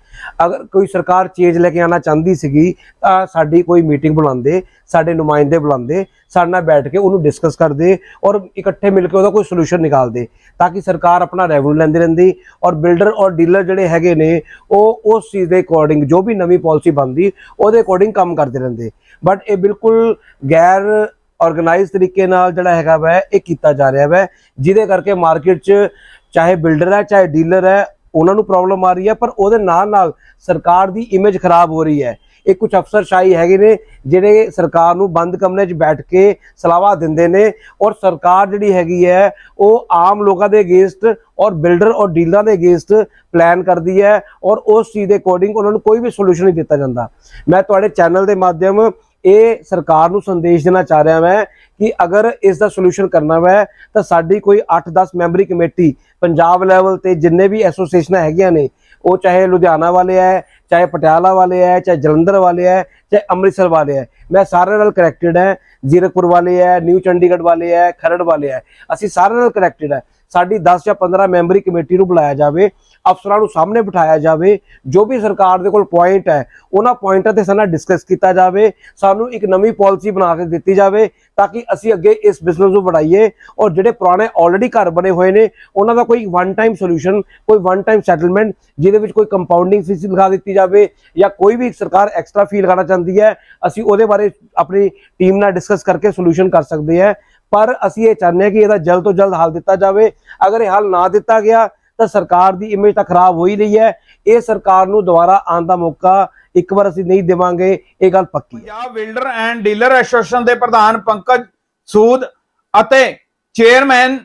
ਅਗਰ ਕੋਈ ਸਰਕਾਰ ਚੇਂਜ ਲੈ ਕੇ ਆਣਾ ਚਾਹੁੰਦੀ ਸੀਗੀ, ਤਾਂ ਸਾਡੀ ਕੋਈ ਮੀਟਿੰਗ ਬੁਲਾਉਂਦੇ, ਸਾਡੇ ਨੁਮਾਇੰਦੇ ਬੁਲਾਉਂਦੇ, ਸਾਡੇ ਨਾਲ ਬੈਠ ਕੇ ਉਹਨੂੰ ਡਿਸਕਸ ਕਰਦੇ ਔਰ ਇਕੱਠੇ ਮਿਲ ਕੇ ਉਹਦਾ ਕੋਈ ਸੋਲੂਸ਼ਨ ਨਿਕਾਲਦੇ, ਤਾਂ ਕਿ ਸਰਕਾਰ ਆਪਣਾ ਰੈਵਨਿਊ ਲੈਂਦੀ ਰਹਿੰਦੀ ਔਰ ਬਿਲਡਰ ਔਰ ਡੀਲਰ ਜਿਹੜੇ ਹੈਗੇ ਨੇ, ਉਹ ਉਸ ਚੀਜ਼ ਦੇ ਅਕੋਰਡਿੰਗ ਜੋ ਵੀ ਨਵੀਂ ਪਾਲਿਸੀ ਬਣਦੀ, ਉਹਦੇ ਅਕੋਰਡਿੰਗ ਕੰਮ ਕਰਦੇ ਰਹਿੰਦੇ। ਬਟ ਇਹ ਬਿਲਕੁਲ ਗੈਰ ਆਰਗੇਨਾਈਜ਼ ਤਰੀਕੇ ਨਾਲ ਜਿਹੜਾ ਹੈਗਾ ਵੈ, ਇਹ ਕੀਤਾ ਜਾ ਰਿਹਾ ਵੈ, ਜਿਹਦੇ ਕਰਕੇ ਮਾਰਕੀਟ 'ਚ ਚਾਹੇ ਬਿਲਡਰ ਹੈ, ਚਾਹੇ ਡੀਲਰ ਹੈ ਉਹਨਾਂ ਨੂੰ ਪ੍ਰੋਬਲਮ ਆ ਰਹੀ ਹੈ, ਪਰ ਉਹਦੇ ਨਾਲ ਨਾਲ ਸਰਕਾਰ ਦੀ ਇਮੇਜ ਖਰਾਬ ਹੋ ਰਹੀ ਹੈ। ਇਹ ਕੁਝ ਅਫਸਰਸ਼ਾਹੀ ਹੈਗੇ ਨੇ, ਜਿਹੜੇ ਸਰਕਾਰ ਨੂੰ ਬੰਦ ਕਮਰੇ 'ਚ ਬੈਠ ਕੇ ਸਲਾਵਾ ਦਿੰਦੇ ਨੇ ਔਰ ਸਰਕਾਰ ਜਿਹੜੀ ਹੈਗੀ ਹੈ, ਉਹ ਆਮ ਲੋਕਾਂ ਦੇ ਅਗੇਂਸਟ ਔਰ ਬਿਲਡਰ ਔਰ ਡੀਲਰਾਂ ਦੇ ਅਗੇਂਸਟ ਪਲਾਨ ਕਰਦੀ ਹੈ ਔਰ ਉਸ ਚੀਜ਼ ਦੇ ਅਕੋਰਡਿੰਗ ਉਹਨਾਂ ਨੂੰ ਕੋਈ ਵੀ ਸੋਲੂਸ਼ਨ ਨਹੀਂ ਦਿੱਤਾ ਜਾਂਦਾ। ਮੈਂ ਤੁਹਾਡੇ ਚੈਨਲ ਦੇ ਮਾਧਿਅਮ ਇਹ ਸਰਕਾਰ ਨੂੰ ਸੰਦੇਸ਼ ਦੇਣਾ ਚਾਹ ਰਿਹਾ ਮੈਂ ਕਿ ਅਗਰ ਇਸ ਦਾ ਸੋਲੂਸ਼ਨ ਕਰਨਾ ਹੈ ਤਾਂ ਸਾਡੀ ਕੋਈ 8-10 ਮੈਂਬਰੀ ਕਮੇਟੀ, ਪੰਜਾਬ ਲੈਵਲ ਤੇ ਜਿੰਨੇ ਵੀ ਐਸੋਸੀਏਸ਼ਨਾਂ ਹੈਗੀਆਂ ਨੇ, ਉਹ ਚਾਹੇ ਲੁਧਿਆਣਾ ਵਾਲੇ ਹੈ ਚਾਹੇ ਪਟਿਆਲਾ ਵਾਲੇ ਹੈ ਚਾਹੇ ਜਲੰਧਰ ਵਾਲੇ ਹੈ ਚਾਹੇ ਅੰਮ੍ਰਿਤਸਰ ਵਾਲੇ ਹੈ ਮੈਂ ਸਾਰਿਆਂ ਨਾਲ ਕਨੈਕਟਡ ਹੈ ਜ਼ੀਰਕਪੁਰ ਵਾਲੇ ਹੈ ਨਿਊ ਚੰਡੀਗੜ੍ਹ ਵਾਲੇ ਹੈ ਖਰੜ ਵਾਲੇ ਹੈ ਅਸੀਂ ਸਾਰਿਆਂ ਨਾਲ ਕਨੈਕਟਡ ਹੈ ਸਾਡੀ 10 ਜਾਂ 15 ਮੈਂਬਰੀ ਕਮੇਟੀ ਨੂੰ ਬੁਲਾਇਆ ਜਾਵੇ, ਅਫਸਰਾਂ ਨੂੰ ਸਾਹਮਣੇ ਬਿਠਾਇਆ ਜਾਵੇ, ਜੋ ਵੀ ਸਰਕਾਰ ਦੇ ਕੋਲ ਪੁਆਇੰਟ ਹੈ ਉਹਨਾਂ ਪੁਆਇੰਟਾਂ ਤੇ ਸਾਡੇ ਡਿਸਕਸ ਕੀਤਾ ਜਾਵੇ, ਸਾਨੂੰ ਇੱਕ ਨਵੀਂ ਪਾਲਿਸੀ ਬਣਾ ਕੇ ਦਿੱਤੀ ਜਾਵੇ ਤਾਂ ਕਿ ਅਸੀਂ ਅੱਗੇ ਇਸ ਬਿਜ਼ਨਸ ਨੂੰ ਵਧਾਈਏ ਔਰ ਜਿਹੜੇ ਪੁਰਾਣੇ ਆਲਰੇਡੀ ਘਰ ਬਣੇ ਹੋਏ ਨੇ, ਉਹਨਾਂ ਦਾ ਕੋਈ ਵਨ ਟਾਈਮ ਸੋਲੂਸ਼ਨ ਕੋਈ ਵਨ ਟਾਈਮ ਸੈਟਲਮੈਂਟ ਜਿਹਦੇ ਵਿੱਚ ਕੋਈ ਕੰਪਾਊਂਡਿੰਗ ਫੀਸ ਲਗਾ ਦਿੱਤੀ ਜਾਵੇ ਜਾਂ ਕੋਈ ਵੀ ਸਰਕਾਰ ਐਕਸਟਰਾ ਫੀ ਲਗਾਉਣਾ ਚਾਹੁੰਦੀ ਹੈ, ਅਸੀਂ ਉਹਦੇ ਬਾਰੇ ਆਪਣੀ ਟੀਮ ਨਾਲ ਡਿਸਕਸ ਕਰਕੇ ਸੋਲੂਸ਼ਨ ਕਰ ਸਕਦੇ ਹਾਂ। ਪਰ ਅਸੀਂ ਇਹ ਚਾਹੁੰਦੇ ਹਾਂ ਕਿ ਇਹਦਾ ਜਲਦ ਤੋਂ ਜਲਦ ਹੱਲ ਦਿੱਤਾ ਜਾਵੇ। ਅਗਰ ਇਹ ਹੱਲ ਨਾ ਦਿੱਤਾ ਗਿਆ, ਤਾਂ ਸਰਕਾਰ ਦੀ ਇਮੇਜ ਤਾਂ ਖਰਾਬ ਹੋ ਹੀ ਰਹੀ ਹੈ। ਇਹ ਸਰਕਾਰ ਨੂੰ ਦੁਬਾਰਾ ਆਉਣ ਦਾ ਮੌਕਾ ਇੱਕ ਵਾਰ ਅਸੀਂ ਨਹੀਂ ਦੇਵਾਂਗੇ, ਇਹ ਗੱਲ ਪੱਕੀ ਹੈ। Punjab builder and dealer association ਦੇ ਪ੍ਰਧਾਨ ਪੰਕਜ ਸੂਦ ਅਤੇ ਚੇਅਰਮੈਨ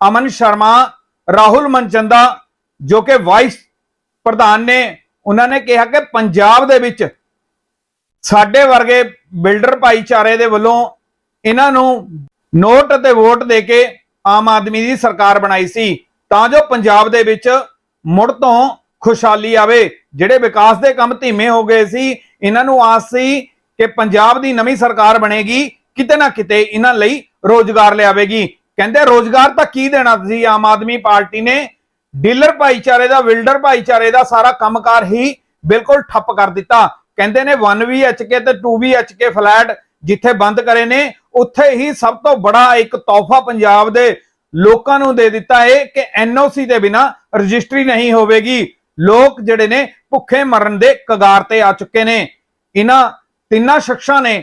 ਅਮਨ ਸ਼ਰਮਾ, ਰਾਹੁਲ ਮਨਚੰਦਾ, ਜੋ ਕਿ ਵਾਈਸ ਪ੍ਰਧਾਨ ਨੇ, ਉਹਨਾਂ ਨੇ ਕਿਹਾ ਕਿ ਪੰਜਾਬ ਦੇ ਵਿੱਚ ਸਾਡੇ ਵਰਗੇ ਬਿਲਡਰ ਭਾਈਚਾਰੇ ਦੇ ਵੱਲੋਂ ਇਹਨਾਂ ਨੂੰ ਨੋਟ ਅਤੇ ਵੋਟ ਦੇ ਕੇ ਆਮ ਆਦਮੀ ਦੀ ਸਰਕਾਰ ਬਣਾਈ ਸੀ। ਤਾਂ ਜੋ ਪੰਜਾਬ ਦੇ ਵਿੱਚ ਮੁੜ ਤੋਂ ਖੁਸ਼ਹਾਲੀ ਆਵੇ। ਜਿਹੜੇ ਵਿਕਾਸ ਦੇ ਕੰਮ ਧੀਮੇ ਹੋ ਗਏ ਸੀ, ਇਹਨਾਂ ਨੂੰ ਆਸ ਸੀ ਕਿ ਪੰਜਾਬ ਦੀ ਨਵੀਂ ਸਰਕਾਰ ਬਣੇਗੀ, ਕਿਤੇ ਨਾ ਕਿਤੇ ਇਹਨਾਂ ਲਈ ਰੋਜ਼ਗਾਰ ਲਿਆਵੇਗੀ। ਕਹਿੰਦੇ ਰੋਜ਼ਗਾਰ ਤਾਂ ਕੀ ਦੇਣਾ ਸੀ ਆਮ ਆਦਮੀ ਪਾਰਟੀ ਨੇ ਡੀਲਰ ਭਾਈਚਾਰੇ ਦਾ, ਬਿਲਡਰ ਭਾਈਚਾਰੇ ਦਾ ਸਾਰਾ ਕੰਮਕਾਰ ਹੀ ਬਿਲਕੁਲ ਠੱਪ ਕਰ ਦਿੱਤਾ। ਕਹਿੰਦੇ ਨੇ 1 ਵੀ ਕੇ ਤੇ 2 ਵੀ ਕੇ ਫਲੈਟ ਜਿੱਥੇ ਬੰਦ ਕਰੇ ਨੇ, ਉੱਥੇ ਹੀ ਸਭ ਤੋਂ ਬੜਾ ਇੱਕ ਤੋਹਫਾ ਪੰਜਾਬ ਦੇ ਲੋਕਾਂ ਨੂੰ ਦੇ ਦਿੱਤਾ ਹੈ ਕਿ ਐਨਓਸੀ ਦੇ ਬਿਨਾ ਰਜਿਸਟਰੀ ਨਹੀਂ ਹੋਵੇਗੀ। ਲੋਕ ਜਿਹੜੇ ਨੇ ਭੁੱਖੇ ਮਰਨ ਦੇ ਕਗਾਰ ਤੇ ਆ ਚੁੱਕੇ ਨੇ। ਇਹਨਾਂ ਤਿੰਨਾਂ ਸ਼ਖਸਾਂ ਨੇ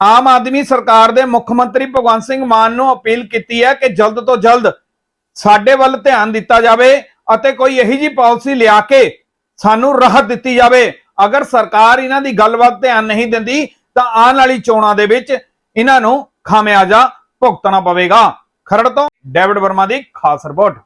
ਆਮ ਆਦਮੀ ਸਰਕਾਰ ਦੇ ਮੁੱਖ ਮੰਤਰੀ ਭਗਵੰਤ ਸਿੰਘ ਮਾਨ ਨੂੰ ਅਪੀਲ ਕੀਤੀ ਹੈ ਕਿ ਜਲਦ ਤੋਂ ਜਲਦ ਸਾਡੇ ਵੱਲ ਧਿਆਨ ਦਿੱਤਾ ਜਾਵੇ ਅਤੇ ਕੋਈ ਇਹੀ ਜੀ ਪਾਲਿਸੀ ਲਿਆ ਕੇ ਸਾਨੂੰ ਰਾਹਤ ਦਿੱਤੀ ਜਾਵੇ। ਅਗਰ ਸਰਕਾਰ ਇਹਨਾਂ ਦੀ ਗੱਲਬਾਤ ਧਿਆਨ ਨਹੀਂ ਦਿੰਦੀ, ਤਾਂ ਆਉਣ ਵਾਲੀ ਚੋਣਾਂ ਦੇ ਵਿੱਚ ਇਹਨਾਂ ਨੂੰ ਖਾਮਿਆਜਾ ਭੁਗਤਣਾ ਪਵੇਗਾ। ਖਰੜ ਤੋਂ ਡੇਵਿਡ ਵਰਮਾ ਦੀ ਖਾਸ ਰਿਪੋਰਟ।